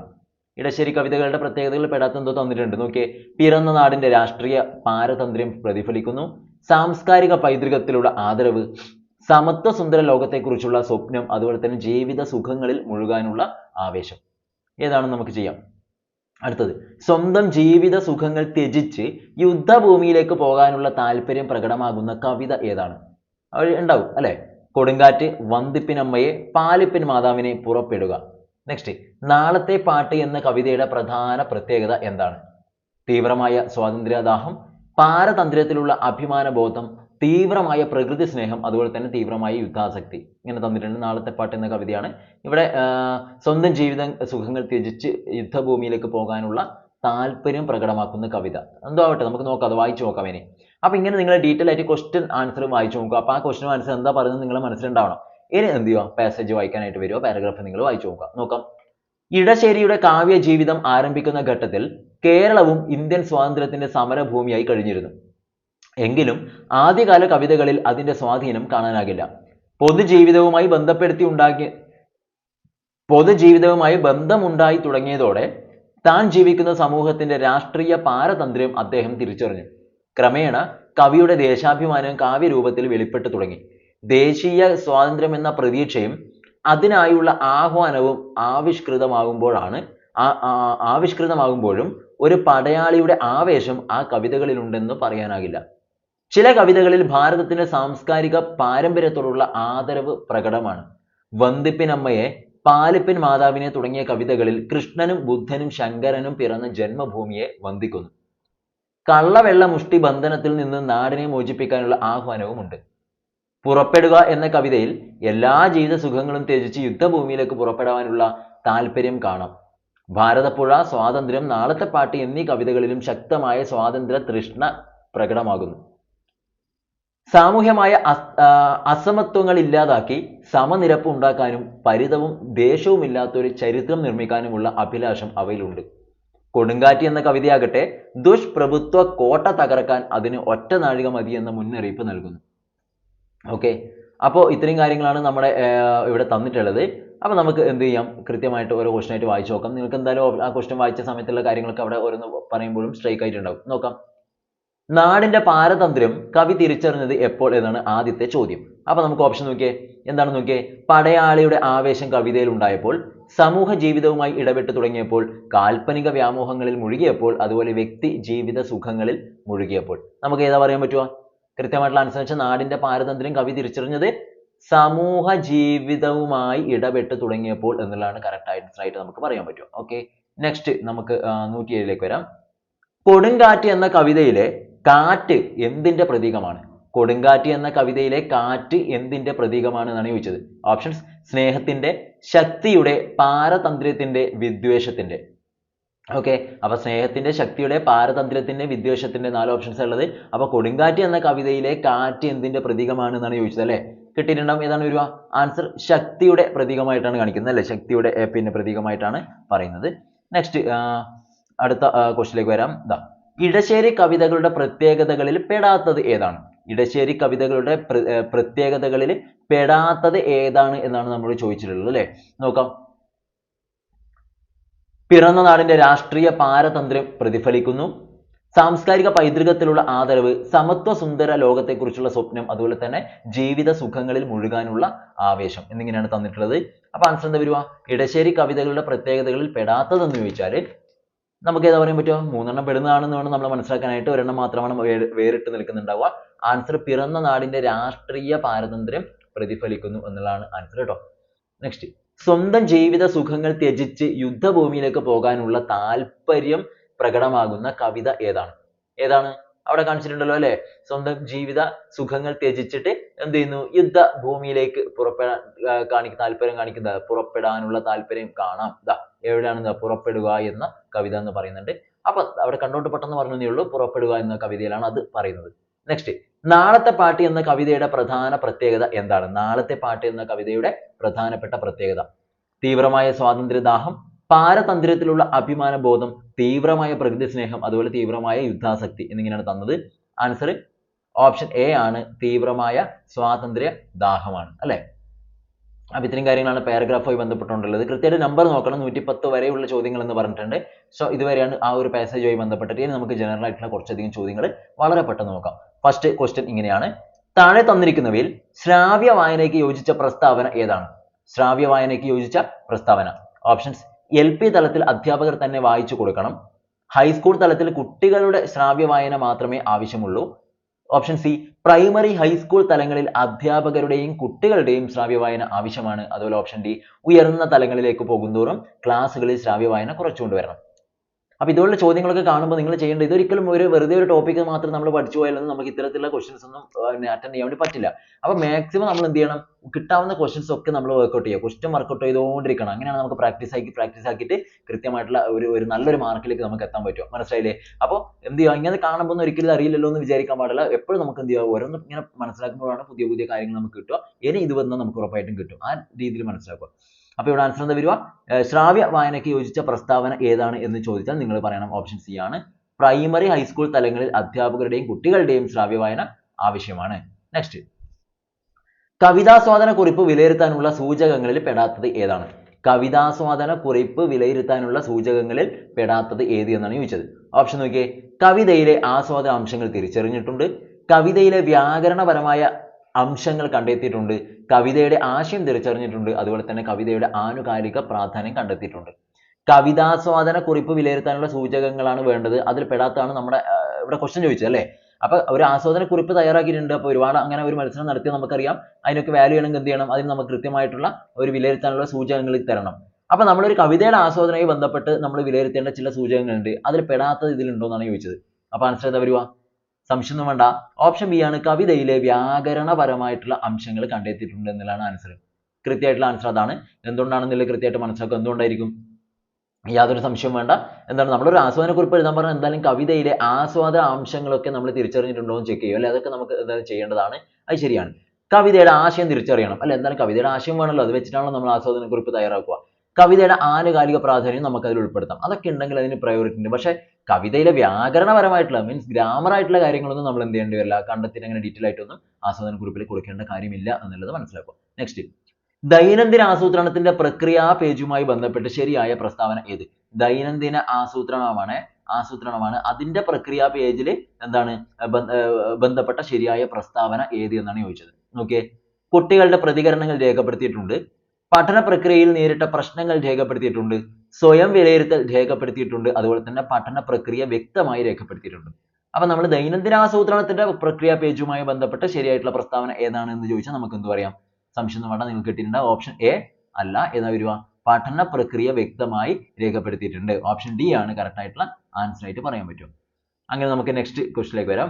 ഇടശ്ശേരി കവിതകളുടെ പ്രത്യേകതകളിൽ പെടാത്ത എന്തോ തന്നിട്ടുണ്ട്. നോക്കിയേ പിറന്ന നാടിന്റെ രാഷ്ട്രീയ പാരതന്ത്ര്യം പ്രതിഫലിക്കുന്നു. സാംസ്കാരിക പൈതൃകത്തിലുള്ള ആദരവ് സമത്വ സുന്ദര ലോകത്തെക്കുറിച്ചുള്ള സ്വപ്നം അതുപോലെ തന്നെ ജീവിത സുഖങ്ങളിൽ മുഴുകാനുള്ള ആവേശം. ഏതാണ് നമുക്ക് ചെയ്യാം? അടുത്തത് സ്വന്തം ജീവിത സുഖങ്ങൾ ത്യജിച്ച് യുദ്ധഭൂമിയിലേക്ക് പോകാനുള്ള താല്പര്യം പ്രകടമാകുന്ന കവിത ഏതാണ്? ഉണ്ടാവും അല്ലെ? കൊടുങ്കാറ്റ് വന്തിപ്പിനമ്മയെ പാലിപ്പിൻ മാതാവിനെ പുറപ്പെടുക. നെക്സ്റ്റ് നാളത്തെ പാട്ട് എന്ന കവിതയുടെ പ്രധാന പ്രത്യേകത എന്താണ്? തീവ്രമായ സ്വാതന്ത്ര്യദാഹം പാരതന്ത്ര്യത്തിലുള്ള അഭിമാനബോധം തീവ്രമായ പ്രകൃതി സ്നേഹം അതുപോലെ തന്നെ തീവ്രമായ യുദ്ധാസക്തി. ഇങ്ങനെ തന്നിട്ടുണ്ട് നാളത്തെ പാട്ട് എന്ന കവിതയാണ്. ഇവിടെ സ്വന്തം ജീവിത സുഖങ്ങൾ ത്യജിച്ച് യുദ്ധഭൂമിയിലേക്ക് പോകാനുള്ള താല്പര്യം പ്രകടമാക്കുന്ന കവിത. എന്തോ ആവട്ടെ നമുക്ക് നോക്കാം അത് വായിച്ചു നോക്കാം ഇനി. അപ്പൊ ഇങ്ങനെ നിങ്ങൾ ഡീറ്റെയിൽ ആയിട്ട് ക്വസ്റ്റ്യൻ ആൻസർ വായിച്ചു നോക്കുക. അപ്പോൾ ആ ക്വസ്റ്റ്യൻ ആൻസർ എന്താ പറയുന്നത് നിങ്ങളെ മനസ്സിലുണ്ടാവണം. ഇനി എന്ത് ചെയ്യുക? പാസേജ് വായിക്കാനായിട്ട് വരുമോ പാരഗ്രാഫ് നിങ്ങൾ വായിച്ചു നോക്കുക. നോക്കാം. ഇടശ്ശേരിയുടെ കാവ്യ ജീവിതം ആരംഭിക്കുന്ന ഘട്ടത്തിൽ കേരളവും ഇന്ത്യൻ സ്വാതന്ത്ര്യത്തിന്റെ സമരഭൂമിയായി കഴിഞ്ഞിരുന്നു. എങ്കിലും ആദ്യകാല കവിതകളിൽ അതിന്റെ സ്വാധീനം കാണാനാകില്ല. പൊതുജീവിതവുമായി ബന്ധപ്പെടുത്തി ഉണ്ടാക്കിയ പൊതുജീവിതവുമായി ബന്ധമുണ്ടായി തുടങ്ങിയതോടെ താൻ ജീവിക്കുന്ന സമൂഹത്തിന്റെ രാഷ്ട്രീയ പാരതന്ത്ര്യം അദ്ദേഹം തിരിച്ചറിഞ്ഞു. ക്രമേണ കവിയുടെ ദേശാഭിമാനം കാവ്യരൂപത്തിൽ വെളിപ്പെട്ടു തുടങ്ങി. ദേശീയ സ്വാതന്ത്ര്യം എന്ന പ്രതീക്ഷയും അതിനായുള്ള ആഹ്വാനവും ആവിഷ്കൃതമാകുമ്പോഴാണ് ആവിഷ്കൃതമാകുമ്പോഴും ഒരു പടയാളിയുടെ ആവേശം ആ കവിതകളിലുണ്ടെന്ന് പറയാനാകില്ല. ചില കവിതകളിൽ ഭാരതത്തിന്റെ സാംസ്കാരിക പാരമ്പര്യത്തോടുള്ള ആദരവ് പ്രകടമാണ്. വന്ദിപ്പിനമ്മയെ പാലിപ്പിൻ മാതാവിനെ തുടങ്ങിയ കവിതകളിൽ കൃഷ്ണനും ബുദ്ധനും ശങ്കരനും പിറന്ന ജന്മഭൂമിയെ വന്ദിക്കുന്നു. കള്ളവെള്ള മുഷ്ടി ബന്ധനത്തിൽ നിന്ന് നാടിനെ മോചിപ്പിക്കാനുള്ള ആഹ്വാനവുമുണ്ട്. പുറപ്പെടുക എന്ന കവിതയിൽ എല്ലാ ജീവിത സുഖങ്ങളും ത്യജിച്ച് യുദ്ധഭൂമിയിലേക്ക് പുറപ്പെടാനുള്ള താല്പര്യം കാണാം. ഭാരതപ്പുഴ സ്വാതന്ത്ര്യം നാളത്തെ പാട്ട് എന്നീ കവിതകളിലും ശക്തമായ സ്വാതന്ത്ര്യ തൃഷ്ണ പ്രകടമാകുന്നു. സാമൂഹ്യമായ അസമത്വങ്ങൾ ഇല്ലാതാക്കി സമനിരപ്പ് ഉണ്ടാക്കാനും പരിതവും ദേഷ്യവും ഇല്ലാത്തൊരു ചരിത്രം നിർമ്മിക്കാനുമുള്ള അഭിലാഷം അവയിലുണ്ട്. കൊടുങ്കാറ്റ് എന്ന കവിതയാകട്ടെ ദുഷ്പ്രഭുത്വ കോട്ട തകർക്കാൻ അതിന് ഒറ്റ നാഴിക മതി എന്ന മുന്നറിയിപ്പ് നൽകുന്നു. ഓക്കെ. അപ്പോൾ ഇത്രയും കാര്യങ്ങളാണ് നമ്മുടെ ഇവിടെ തന്നിട്ടുള്ളത്. അപ്പോൾ നമുക്ക് എന്ത് ചെയ്യാം? കൃത്യമായിട്ട് ഓരോ ക്വസ്റ്റൻ ആയിട്ട് വായിച്ചു നോക്കാം. നിങ്ങൾക്ക് എന്തായാലും ആ ക്വസ്റ്റൻ വായിച്ച സമയത്തുള്ള കാര്യങ്ങളൊക്കെ അവിടെ ഓരോന്ന് പറയുമ്പോഴും സ്ട്രൈക്ക് ആയിട്ടുണ്ടാവും. നോക്കാം. നാടിന്റെ പാരതന്ത്ര്യം കവി തിരിച്ചറിഞ്ഞത് എപ്പോൾ എന്നാണ് ആദ്യത്തെ ചോദ്യം. അപ്പൊ നമുക്ക് ഓപ്ഷൻ നോക്കിയേ. എന്താണ് നോക്കിയേ? പടയാളിയുടെ ആവേശം കവിതയിൽ ഉണ്ടായപ്പോൾ സമൂഹ ജീവിതവുമായി ഇടപെട്ട് തുടങ്ങിയപ്പോൾ കാൽപ്പനിക വ്യാമോഹങ്ങളിൽ മുഴുകിയപ്പോൾ അതുപോലെ വ്യക്തി ജീവിത സുഖങ്ങളിൽ മുഴുകിയപ്പോൾ. നമുക്ക് ഏതാ പറയാൻ പറ്റുക? കൃത്യമായിട്ടുള്ള ആൻസർ വെച്ചാൽ നാടിന്റെ പാരതന്ത്ര്യം കവി തിരിച്ചറിഞ്ഞത് സമൂഹ ജീവിതവുമായി ഇടപെട്ട് തുടങ്ങിയപ്പോൾ എന്നുള്ളതാണ് കറക്റ്റ് ആൻസർ ആയിട്ട് നമുക്ക് പറയാൻ പറ്റും ഓക്കെ നെക്സ്റ്റ് നമുക്ക് നൂറ്റി ഏഴിലേക്ക് വരാം. കൊടുങ്കാറ്റ് എന്ന കവിതയിലെ കാറ്റ് എന്തിന്റെ പ്രതീകമാണ്? കൊടുങ്കാറ്റ് എന്ന കവിതയിലെ കാറ്റ് എന്തിന്റെ പ്രതീകമാണ് എന്നാണ് ചോദിച്ചത്. ഓപ്ഷൻസ് സ്നേഹത്തിന്റെ ശക്തിയുടെ പാരതന്ത്ര്യത്തിന്റെ വിദ്വേഷത്തിന്റെ. ഓക്കെ അപ്പൊ സ്നേഹത്തിന്റെ ശക്തിയുടെ പാരതന്ത്ര്യത്തിന്റെ വിദ്വേഷത്തിന്റെ നാല് ഓപ്ഷൻസ് ഉള്ളത്. അപ്പൊ കൊടുങ്കാറ്റ് എന്ന കവിതയിലെ കാറ്റ് എന്തിന്റെ പ്രതീകമാണ് എന്നാണ് ചോദിച്ചത് അല്ലേ? കിട്ടിയിട്ടുണ്ടാവും ഏതാണ് വരിക? ആൻസർ ശക്തിയുടെ പ്രതീകമായിട്ടാണ് കാണിക്കുന്നത് അല്ലേ? ശക്തിയുടെ പിന്നെ പ്രതീകമായിട്ടാണ് പറയുന്നത്. നെക്സ്റ്റ് അടുത്ത ക്വസ്റ്റിലേക്ക് വരാം. ദാ ഇടശ്ശേരി കവിതകളുടെ പ്രത്യേകതകളിൽ പെടാത്തത് ഏതാണ്? ഇടശ്ശേരി കവിതകളുടെ പ്ര- പ്രത്യേകതകളിൽ പെടാത്തത് ഏതാണ് എന്നാണ് നമ്മൾ ചോദിച്ചിട്ടുള്ളത് അല്ലെ? നോക്കാം. പിറന്ന നാടിന്റെ രാഷ്ട്രീയ പാരതന്ത്ര്യം പ്രതിഫലിക്കുന്നു. സാംസ്കാരിക പൈതൃകത്തിലുള്ള ആദരവ് സമത്വ സുന്ദര ലോകത്തെക്കുറിച്ചുള്ള സ്വപ്നം അതുപോലെ തന്നെ ജീവിത സുഖങ്ങളിൽ മുഴുകാനുള്ള ആവേശം എന്നിങ്ങനെയാണ് തന്നിട്ടുള്ളത്. അപ്പൊ ആൻസർ എന്താ വരുവാ? ഇടശ്ശേരി കവിതകളുടെ പ്രത്യേകതകളിൽ പെടാത്തതെന്ന് ചോദിച്ചാൽ നമുക്ക് ഏതാ പറയാൻ പറ്റുമോ മൂന്നെണ്ണം പെടുന്നതാണെന്ന് വേണം നമ്മൾ മനസ്സിലാക്കാനായിട്ട്. ഒരെണ്ണം മാത്രമാണ് വേറിട്ട് നിൽക്കുന്നുണ്ടാവുക. ആൻസർ പിറന്ന നാടിന്റെ രാഷ്ട്രീയ പാരതന്ത്ര്യം പ്രതിഫലിക്കുന്നു എന്നുള്ളതാണ് ആൻസർ കേട്ടോ നെക്സ്റ്റ് സ്വന്തം ജീവിത സുഖങ്ങൾ ത്യജിച്ച് യുദ്ധഭൂമിയിലേക്ക് പോകാനുള്ള താല്പര്യം പ്രകടമാകുന്ന കവിത ഏതാണ്? ഏതാണ്? അവിടെ കാണിച്ചിട്ടുണ്ടല്ലോ അല്ലെ? സ്വന്തം ജീവിത സുഖങ്ങൾ ത്യജിച്ചിട്ട് എന്ത് ചെയ്യുന്നു? യുദ്ധഭൂമിയിലേക്ക് പുറപ്പെടാൻ കാണിക്ക താല്പര്യം കാണിക്കുന്നത് പുറപ്പെടാനുള്ള താല്പര്യം കാണാം. ഇതാ എവിടെയാണ് പുറപ്പെടുക എന്ന കവിത എന്ന് പറയുന്നുണ്ട്. അപ്പൊ അവിടെ കണ്ടോട്ട് പെട്ടെന്ന് പറഞ്ഞതേ ഉള്ളൂ പുറപ്പെടുക എന്ന കവിതയിലാണ് അത് പറയുന്നത്. നെക്സ്റ്റ് നാളത്തെ പാട്ട് എന്ന കവിതയുടെ പ്രധാന പ്രത്യേകത എന്താണ്? നാളത്തെ പാട്ട് എന്ന കവിതയുടെ പ്രധാനപ്പെട്ട പ്രത്യേകത. തീവ്രമായ സ്വാതന്ത്ര്യദാഹം പാരതന്ത്രത്തിലുള്ള അഭിമാന ബോധം തീവ്രമായ പ്രകൃതി സ്നേഹം അതുപോലെ തീവ്രമായ യുദ്ധാസക്തി എന്നിങ്ങനെയാണ് തന്നത്. ആൻസർ ഓപ്ഷൻ എ ആണ് തീവ്രമായ സ്വാതന്ത്ര്യ ദാഹമാണ് അല്ലെ? അപ്പൊ ഇത്രയും കാര്യങ്ങളാണ് പാരഗ്രാഫുമായി ബന്ധപ്പെട്ടുകൊണ്ടുള്ളത്. കൃത്യമായിട്ട് നമ്പർ നോക്കണം. നൂറ്റി പത്ത് വരെയുള്ള ചോദ്യങ്ങൾ എന്ന് പറഞ്ഞിട്ടുണ്ട്. സോ ഇതുവരെയാണ് ആ ഒരു പാസേജുമായി ബന്ധപ്പെട്ടിട്ട് ഇനി നമുക്ക് ജനറൽ ആയിട്ടുള്ള കുറച്ചധികം ചോദ്യങ്ങൾ വളരെ പെട്ടെന്ന് നോക്കാം. ഫസ്റ്റ് ക്വസ്റ്റ്യൻ ഇങ്ങനെയാണ്. താഴെ തന്നിരിക്കുന്നവയിൽ ശ്രാവ്യ വായനയ്ക്ക് യോജിച്ച പ്രസ്താവന ഏതാണ്? ശ്രാവ്യ വായനയ്ക്ക് യോജിച്ച പ്രസ്താവന. ഓപ്ഷൻസ് എൽ പി തലത്തിൽ അധ്യാപകർ തന്നെ വായിച്ചു കൊടുക്കണം. ഹൈസ്കൂൾ തലത്തിൽ കുട്ടികളുടെ ശ്രാവ്യ വായന മാത്രമേ ആവശ്യമുള്ളൂ. ഓപ്ഷൻ സി പ്രൈമറി ഹൈസ്കൂൾ തലങ്ങളിൽ അധ്യാപകരുടെയും കുട്ടികളുടെയും ശ്രാവ്യവായന ആവശ്യമാണ്. അതുപോലെ ഓപ്ഷൻ ഡി ഉയർന്ന തലങ്ങളിലേക്ക് പോകുന്തോറും ക്ലാസ്സുകളിൽ ശ്രാവ്യ വായന കുറച്ചുകൊണ്ടുവരണം അപ്പൊ ഇതുപോലുള്ള ചോദ്യങ്ങളൊക്കെ കാണുമ്പോൾ നിങ്ങൾ ചെയ്യേണ്ടത് ഇതൊരിക്കലും ഒരു വെറുതെ ഒരു ടോപ്പിക് മാത്രം നമ്മൾ പഠിച്ചു പോയാലൊന്നും നമുക്ക് ഇത്തരത്തിലുള്ള ക്വസ്റ്റ്യൻസ് ഒന്നും അറ്റൻഡ് ചെയ്യാൻ വേണ്ടി പറ്റില്ല. അപ്പോൾ മാക്സിമം നമ്മൾ എന്ത് ചെയ്യണം? കിട്ടാവുന്ന ക്വസ്റ്റ്യൻസ് ഒക്കെ നമ്മൾ വർക്കൗട്ട് ചെയ്യുക. ക്വസ്റ്റ്യൻ വർക്കൗട്ട് ചെയ്തുകൊണ്ടിരിക്കണം അങ്ങനെയാണ് നമുക്ക് പ്രാക്ടീസ് ആക്കി പ്രാക്ടീസ് ആക്കിയിട്ട് കൃത്യമായിട്ടുള്ള ഒരു ഒരു നല്ലൊരു മാർക്കിലേക്ക് നമുക്ക് എത്താൻ പറ്റും മനസ്സിലായില്ലേ? അപ്പോൾ എന്ത് ചെയ്യുക? ഇങ്ങനെ കാണുമ്പോൾ ഒരിക്കലും അറിയില്ലല്ലോ എന്ന് വിചാരിക്കാൻ പാടില്ല. എപ്പോഴും നമുക്ക് എന്ത് ചെയ്യുക? ഓരോന്നും ഇങ്ങനെ മനസ്സിലാക്കുമ്പോഴാണ് പുതിയ പുതിയ കാര്യങ്ങൾ നമുക്ക് കിട്ടുക. ഇനി ഇത് വന്നാൽ നമുക്ക് ഉറപ്പായിട്ടും കിട്ടും. ആ രീതിയിൽ മനസ്സിലാക്കുക. അപ്പോൾ ഇവിടെ ആൻസർ എന്താ വരിക? ശ്രാവ്യ വായനയ്ക്ക് യോജിച്ച പ്രസ്താവന ഏതാണ് എന്ന് ചോദിച്ചാൽ നിങ്ങൾ പറയണം ഓപ്ഷൻ സി ആണ്. പ്രൈമറി ഹൈസ്കൂൾ തലങ്ങളിൽ അധ്യാപകരുടെയും കുട്ടികളുടെയും ശ്രാവ്യ വായന ആവശ്യമാണ്. നെക്സ്റ്റ് കവിതാസ്വാദന കുറിപ്പ് വിലയിരുത്താനുള്ള സൂചകങ്ങളിൽ പെടാത്തത് ഏതാണ്? കവിതാസ്വാദന കുറിപ്പ് വിലയിരുത്താനുള്ള സൂചകങ്ങളിൽ പെടാത്തത് ഏത് എന്നാണ് ചോദിച്ചത്. ഓപ്ഷൻ നോക്കിയേ. കവിതയിലെ ആസ്വാദന അംശങ്ങൾ തിരിച്ചറിഞ്ഞിട്ടുണ്ട്. കവിതയിലെ വ്യാകരണപരമായ അംശങ്ങൾ കണ്ടെത്തിയിട്ടുണ്ട്. കവിതയുടെ ആശയം തിരിച്ചറിഞ്ഞിട്ടുണ്ട്. അതുപോലെ തന്നെ കവിതയുടെ ആനുകാലിക പ്രാധാന്യം കണ്ടെത്തിയിട്ടുണ്ട്. കവിതാസ്വാദന കുറിപ്പ് വിലയിരുത്താനുള്ള സൂചകങ്ങളാണ് വേണ്ടത്. അതിൽ പെടാത്തതാണ് നമ്മുടെ ഇവിടെ ക്വസ്റ്റ്യൻ ചോദിച്ചത് അല്ലേ? അപ്പൊ ഒരു ആസ്വാദന കുറിപ്പ് തയ്യാറാക്കിയിട്ടുണ്ട്. അപ്പൊ ഒരുപാട് അങ്ങനെ ഒരു മത്സരം നടത്തി നമുക്കറിയാം. അതിനൊക്കെ വാല്യൂ ചെയ്യണമെങ്കിൽ എന്ത് ചെയ്യണം? അതിന് നമുക്ക് കൃത്യമായിട്ടുള്ള ഒരു വിലയിരുത്താനുള്ള സൂചകങ്ങൾ തരണം. അപ്പൊ നമ്മളൊരു കവിതയുടെ ആസ്വാദനവുമായി ബന്ധപ്പെട്ട് നമ്മൾ വിലയിരുത്തേണ്ട ചില സൂചകങ്ങളുണ്ട്. അതിൽ പെടാത്തത് ഇതിലുണ്ടോ എന്നാണ് ചോദിച്ചത്. അപ്പൊ ആൻസർ ഏതാ വരുക സംശയം വേണ്ട. ഓപ്ഷൻ ബി ആണ് കവിതയിലെ വ്യാകരണപരമായിട്ടുള്ള അംശങ്ങൾ കണ്ടെത്തിയിട്ടുണ്ട് എന്നുള്ളതാണ് ആൻസർ കൃത്യമായിട്ടുള്ള ആൻസർ അതാണ്. എന്തുകൊണ്ടാണെന്നുള്ളത് കൃത്യമായിട്ട് മനസ്സിലാക്കുക? എന്തുകൊണ്ടായിരിക്കും? യാതൊരു സംശയവും വേണ്ട. എന്താണ്? നമ്മളൊരു ആസ്വാദന കുറിപ്പ് എഴുതാൻ പറഞ്ഞാൽ എന്തായാലും കവിതയിലെ ആസ്വാദ അംശങ്ങളൊക്കെ നമ്മൾ തിരിച്ചറിഞ്ഞിട്ടുണ്ടോ എന്ന് ചെക്ക് ചെയ്യും അല്ലേ? അതൊക്കെ നമുക്ക് എന്തായാലും ചെയ്യേണ്ടതാണ്. അത് ശരിയാണ്. കവിതയുടെ ആശയം തിരിച്ചറിയണം. അല്ലേ? എന്തായാലും കവിതയുടെ ആശയം വേണമല്ലോ. അത് വെച്ചിട്ടാണല്ലോ നമ്മൾ ആസ്വാദനക്കുറിപ്പ് തയ്യാറാക്കുക. കവിതയുടെ ആനുകാലിക പ്രാധാന്യം നമുക്ക് അതിൽ ഉൾപ്പെടുത്താം. അതൊക്കെ ഉണ്ടെങ്കിൽ അതിന് പ്രയോറിറ്റി ഉണ്ട്. പക്ഷേ കവിതയിലെ വ്യാകരണപരമായിട്ടുള്ള മീൻസ് ഗ്രാമർ ആയിട്ടുള്ള കാര്യങ്ങളൊന്നും നമ്മൾ എന്ത് ചെയ്യേണ്ടി വരില്ല. കണ്ടെത്തി അങ്ങനെ ഡീറ്റെയിൽ ആയിട്ടൊന്നും ആസ്വാദന കുറിപ്പിൽ കൊടുക്കേണ്ട കാര്യമില്ല എന്നുള്ളത് മനസ്സിലാക്കുക. നെക്സ്റ്റ് ദൈനംദിന ആസൂത്രണത്തിന്റെ പ്രക്രിയാ പേജുമായി ബന്ധപ്പെട്ട് ശരിയായ പ്രസ്താവന ഏത്? ദൈനംദിന ആസൂത്രണമാണ് ആസൂത്രണമാണ്. അതിന്റെ പ്രക്രിയാ പേജിൽ എന്താണ് ബന്ധപ്പെട്ട ശരിയായ പ്രസ്താവന ഏത് എന്നാണ് ചോദിച്ചത്. നോക്കിയേ കുട്ടികളുടെ പ്രതികരണങ്ങൾ രേഖപ്പെടുത്തിയിട്ടുണ്ട്. പഠന പ്രക്രിയയിൽ നേരിട്ട പ്രശ്നങ്ങൾ രേഖപ്പെടുത്തിയിട്ടുണ്ട്. സ്വയം വിലയിരുത്തൽ രേഖപ്പെടുത്തിയിട്ടുണ്ട്. അതുപോലെ തന്നെ പഠന പ്രക്രിയ വ്യക്തമായി രേഖപ്പെടുത്തിയിട്ടുണ്ട്. അപ്പൊ നമ്മൾ ദൈനംദിന ആസൂത്രണത്തിന്റെ പ്രക്രിയ പേജുമായി ബന്ധപ്പെട്ട് ശരിയായിട്ടുള്ള പ്രസ്താവന ഏതാണ് എന്ന് ചോദിച്ചാൽ നമുക്ക് എന്ത് പറയാം? സംശയം ഒന്നും വേണ്ട നിങ്ങൾക്ക് കിട്ടിയിട്ടുണ്ട്. ഓപ്ഷൻ എ അല്ല ഏതാ വരിക? പഠന പ്രക്രിയ വ്യക്തമായി രേഖപ്പെടുത്തിയിട്ടുണ്ട്. ഓപ്ഷൻ ഡി ആണ് കറക്റ്റ് ആയിട്ടുള്ള ആൻസർ ആയിട്ട് പറയാൻ പറ്റും അങ്ങനെ നമുക്ക് നെക്സ്റ്റ് ക്വസ്റ്റിലേക്ക് വരാം.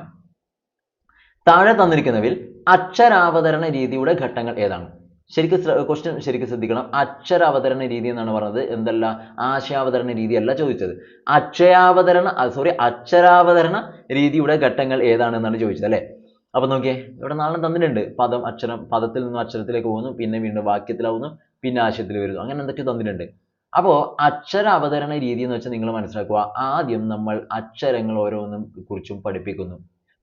താഴെ തന്നിരിക്കുന്നതിൽ അക്ഷരാവതരണ രീതിയുടെ ഘട്ടങ്ങൾ ഏതാണ്? ശരിക്കും ക്വസ്റ്റ്യൻ ശരിക്കും ശ്രദ്ധിക്കണം. അക്ഷരാവതരണ രീതി എന്നാണ് പറഞ്ഞത്. എന്തല്ല? ആശയാവതരണ രീതി അല്ല ചോദിച്ചത്. അക്ഷയാവതരണ സോറി അക്ഷരാവതരണ രീതിയുടെ ഘട്ടങ്ങൾ ഏതാണെന്നാണ് ചോദിച്ചത് അല്ലേ? അപ്പം നോക്കിയേ ഇവിടെ നാളെ തന്നിട്ടുണ്ട്. പദം അക്ഷരം പദത്തിൽ നിന്നും അക്ഷരത്തിലേക്ക് പോകുന്നു പിന്നെ വീണ്ടും വാക്യത്തിലാവുന്നു പിന്നെ ആശയത്തിൽ വരുന്നു. അങ്ങനെ എന്തൊക്കെ തന്നിട്ടുണ്ട്? അപ്പോൾ അക്ഷര അവതരണ രീതി എന്ന് വെച്ചാൽ നിങ്ങൾ മനസ്സിലാക്കുക ആദ്യം നമ്മൾ അക്ഷരങ്ങൾ ഓരോന്നും കുറിച്ചും പഠിപ്പിക്കുന്നു.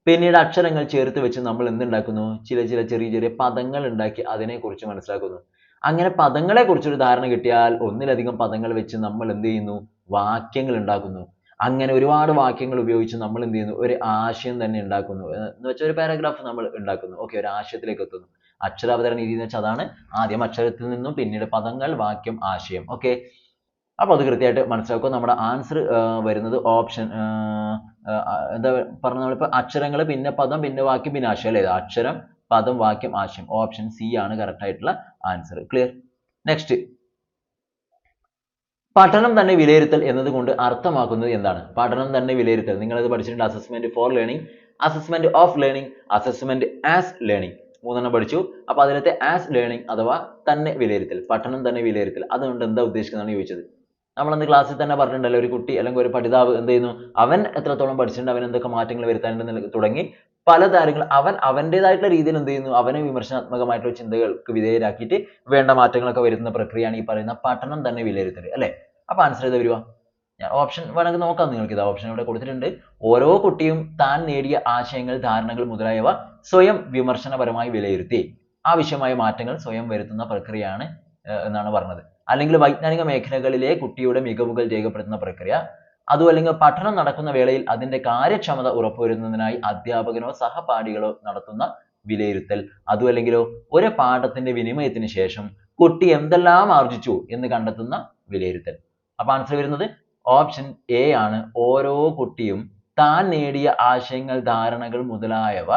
പിന്നീട് അക്ഷരങ്ങൾ ചേർത്ത് വെച്ച് നമ്മൾ എന്തുണ്ടാക്കുന്നു? ചില ചില ചെറിയ ചെറിയ പദങ്ങൾ ഉണ്ടാക്കി അതിനെക്കുറിച്ച് മനസ്സിലാക്കുന്നു. അങ്ങനെ പദങ്ങളെ കുറിച്ചൊരു ധാരണ കിട്ടിയാൽ ഒന്നിലധികം പദങ്ങൾ വെച്ച് നമ്മൾ എന്ത് ചെയ്യുന്നു? വാക്യങ്ങൾ ഉണ്ടാക്കുന്നു. അങ്ങനെ ഒരുപാട് വാക്യങ്ങൾ ഉപയോഗിച്ച് നമ്മൾ എന്ത് ചെയ്യുന്നു? ഒരു ആശയം തന്നെ ഉണ്ടാക്കുന്നു. എന്ന് വെച്ചാൽ ഒരു പാരഗ്രാഫ് നമ്മൾ ഉണ്ടാക്കുന്നു. ഓക്കെ ഒരു ആശയത്തിലേക്ക് എത്തുന്നു. അക്ഷരാവതരണ രീതി എന്ന് വെച്ചാൽ അതാണ് ആദ്യം അക്ഷരത്തിൽ നിന്നും പിന്നീട് പദങ്ങൾ വാക്യം ആശയം. ഓക്കെ അപ്പോൾ അത് കൃത്യമായിട്ട് മനസ്സിലാക്കുക. നമ്മുടെ ആൻസർ വരുന്നത് ഓപ്ഷൻ എന്താ പറഞ്ഞ നമ്മളിപ്പോൾ അക്ഷരങ്ങൾ പിന്നെ പദം പിന്നെ വാക്യം പിന്നെ ആശയം അല്ലേ? അക്ഷരം പദം വാക്യം ആശയം. ഓപ്ഷൻ സി ആണ് കറക്റ്റ് ആയിട്ടുള്ള ആൻസർ ക്ലിയർ നെക്സ്റ്റ് പഠനം തന്നെ വിലയിരുത്തൽ എന്നതുകൊണ്ട് അർത്ഥമാക്കുന്നത് എന്താണ്? പഠനം തന്നെ വിലയിരുത്തൽ. നിങ്ങളത് പഠിച്ചിട്ടുണ്ട് assessment for learning assessment of learning assessment as learning മൂന്നെണ്ണം പഠിച്ചു. അപ്പൊ അതിലത്തെ ആസ് ലേണിംഗ് അഥവാ തന്നെ വിലയിരുത്തൽ. പഠനം തന്നെ വിലയിരുത്തൽ. അതുകൊണ്ട് എന്താ ഉദ്ദേശിക്കുന്നതാണ് ചോദിച്ചത്? നമ്മൾ അന്ന് ക്ലാസ്സിൽ തന്നെ പറഞ്ഞിട്ടുണ്ടല്ലോ ഒരു കുട്ടി അല്ലെങ്കിൽ ഒരു പഠിതാവ് എന്ത് ചെയ്യുന്നു? അവൻ എത്രത്തോളം പഠിച്ചിട്ടുണ്ട് അവൻ എന്തൊക്കെ മാറ്റങ്ങൾ വരുത്താനുണ്ടെന്ന് തുടങ്ങി പല കാര്യങ്ങൾ അവൻ അവന്റെതായിട്ടുള്ള രീതിയിൽ എന്ത് ചെയ്യുന്നു? അവനെ വിമർശനാത്മകമായിട്ടുള്ള ചിന്തകൾക്ക് വിധേയരാക്കിയിട്ട് വേണ്ട മാറ്റങ്ങളൊക്കെ വരുത്തുന്ന പ്രക്രിയയാണ് ഈ പറയുന്ന പഠനം തന്നെ വിലയിരുത്തൽ അല്ലേ? അപ്പൊ ആൻസർ ചെയ്ത് വരുവാ. ഓപ്ഷൻ വേണമെങ്കിൽ നോക്കാം നിങ്ങൾക്ക് ഇത് ഓപ്ഷൻ ഇവിടെ കൊടുത്തിട്ടുണ്ട്. ഓരോ കുട്ടിയും താൻ നേടിയ ആശയങ്ങൾ ധാരണകൾ മുതലായവ സ്വയം വിമർശനപരമായി വിലയിരുത്തി ആവശ്യമായ മാറ്റങ്ങൾ സ്വയം വരുത്തുന്ന പ്രക്രിയയാണ് എന്നാണ് പറഞ്ഞത്. അല്ലെങ്കിൽ വൈജ്ഞാനിക മേഖലകളിലെ കുട്ടിയുടെ മികവുകൾ രേഖപ്പെടുത്തുന്ന പ്രക്രിയ അതും അല്ലെങ്കിൽ പഠനം നടക്കുന്ന വേളയിൽ അതിന്റെ കാര്യക്ഷമത ഉറപ്പുവരുത്തുന്നതിനായി അധ്യാപകനോ സഹപാഠികളോ നടത്തുന്ന വിലയിരുത്തൽ അതും അല്ലെങ്കിലോ ഒരു പാഠത്തിന്റെ വിനിമയത്തിന് ശേഷം കുട്ടി എന്തെല്ലാം ആർജിച്ചു എന്ന് കണ്ടെത്തുന്ന വിലയിരുത്തൽ. അപ്പൊ ആൻസർ വരുന്നത് ഓപ്ഷൻ എ ആണ്. ഓരോ കുട്ടിയും താൻ നേടിയ ആശയങ്ങൾ ധാരണകൾ മുതലായവ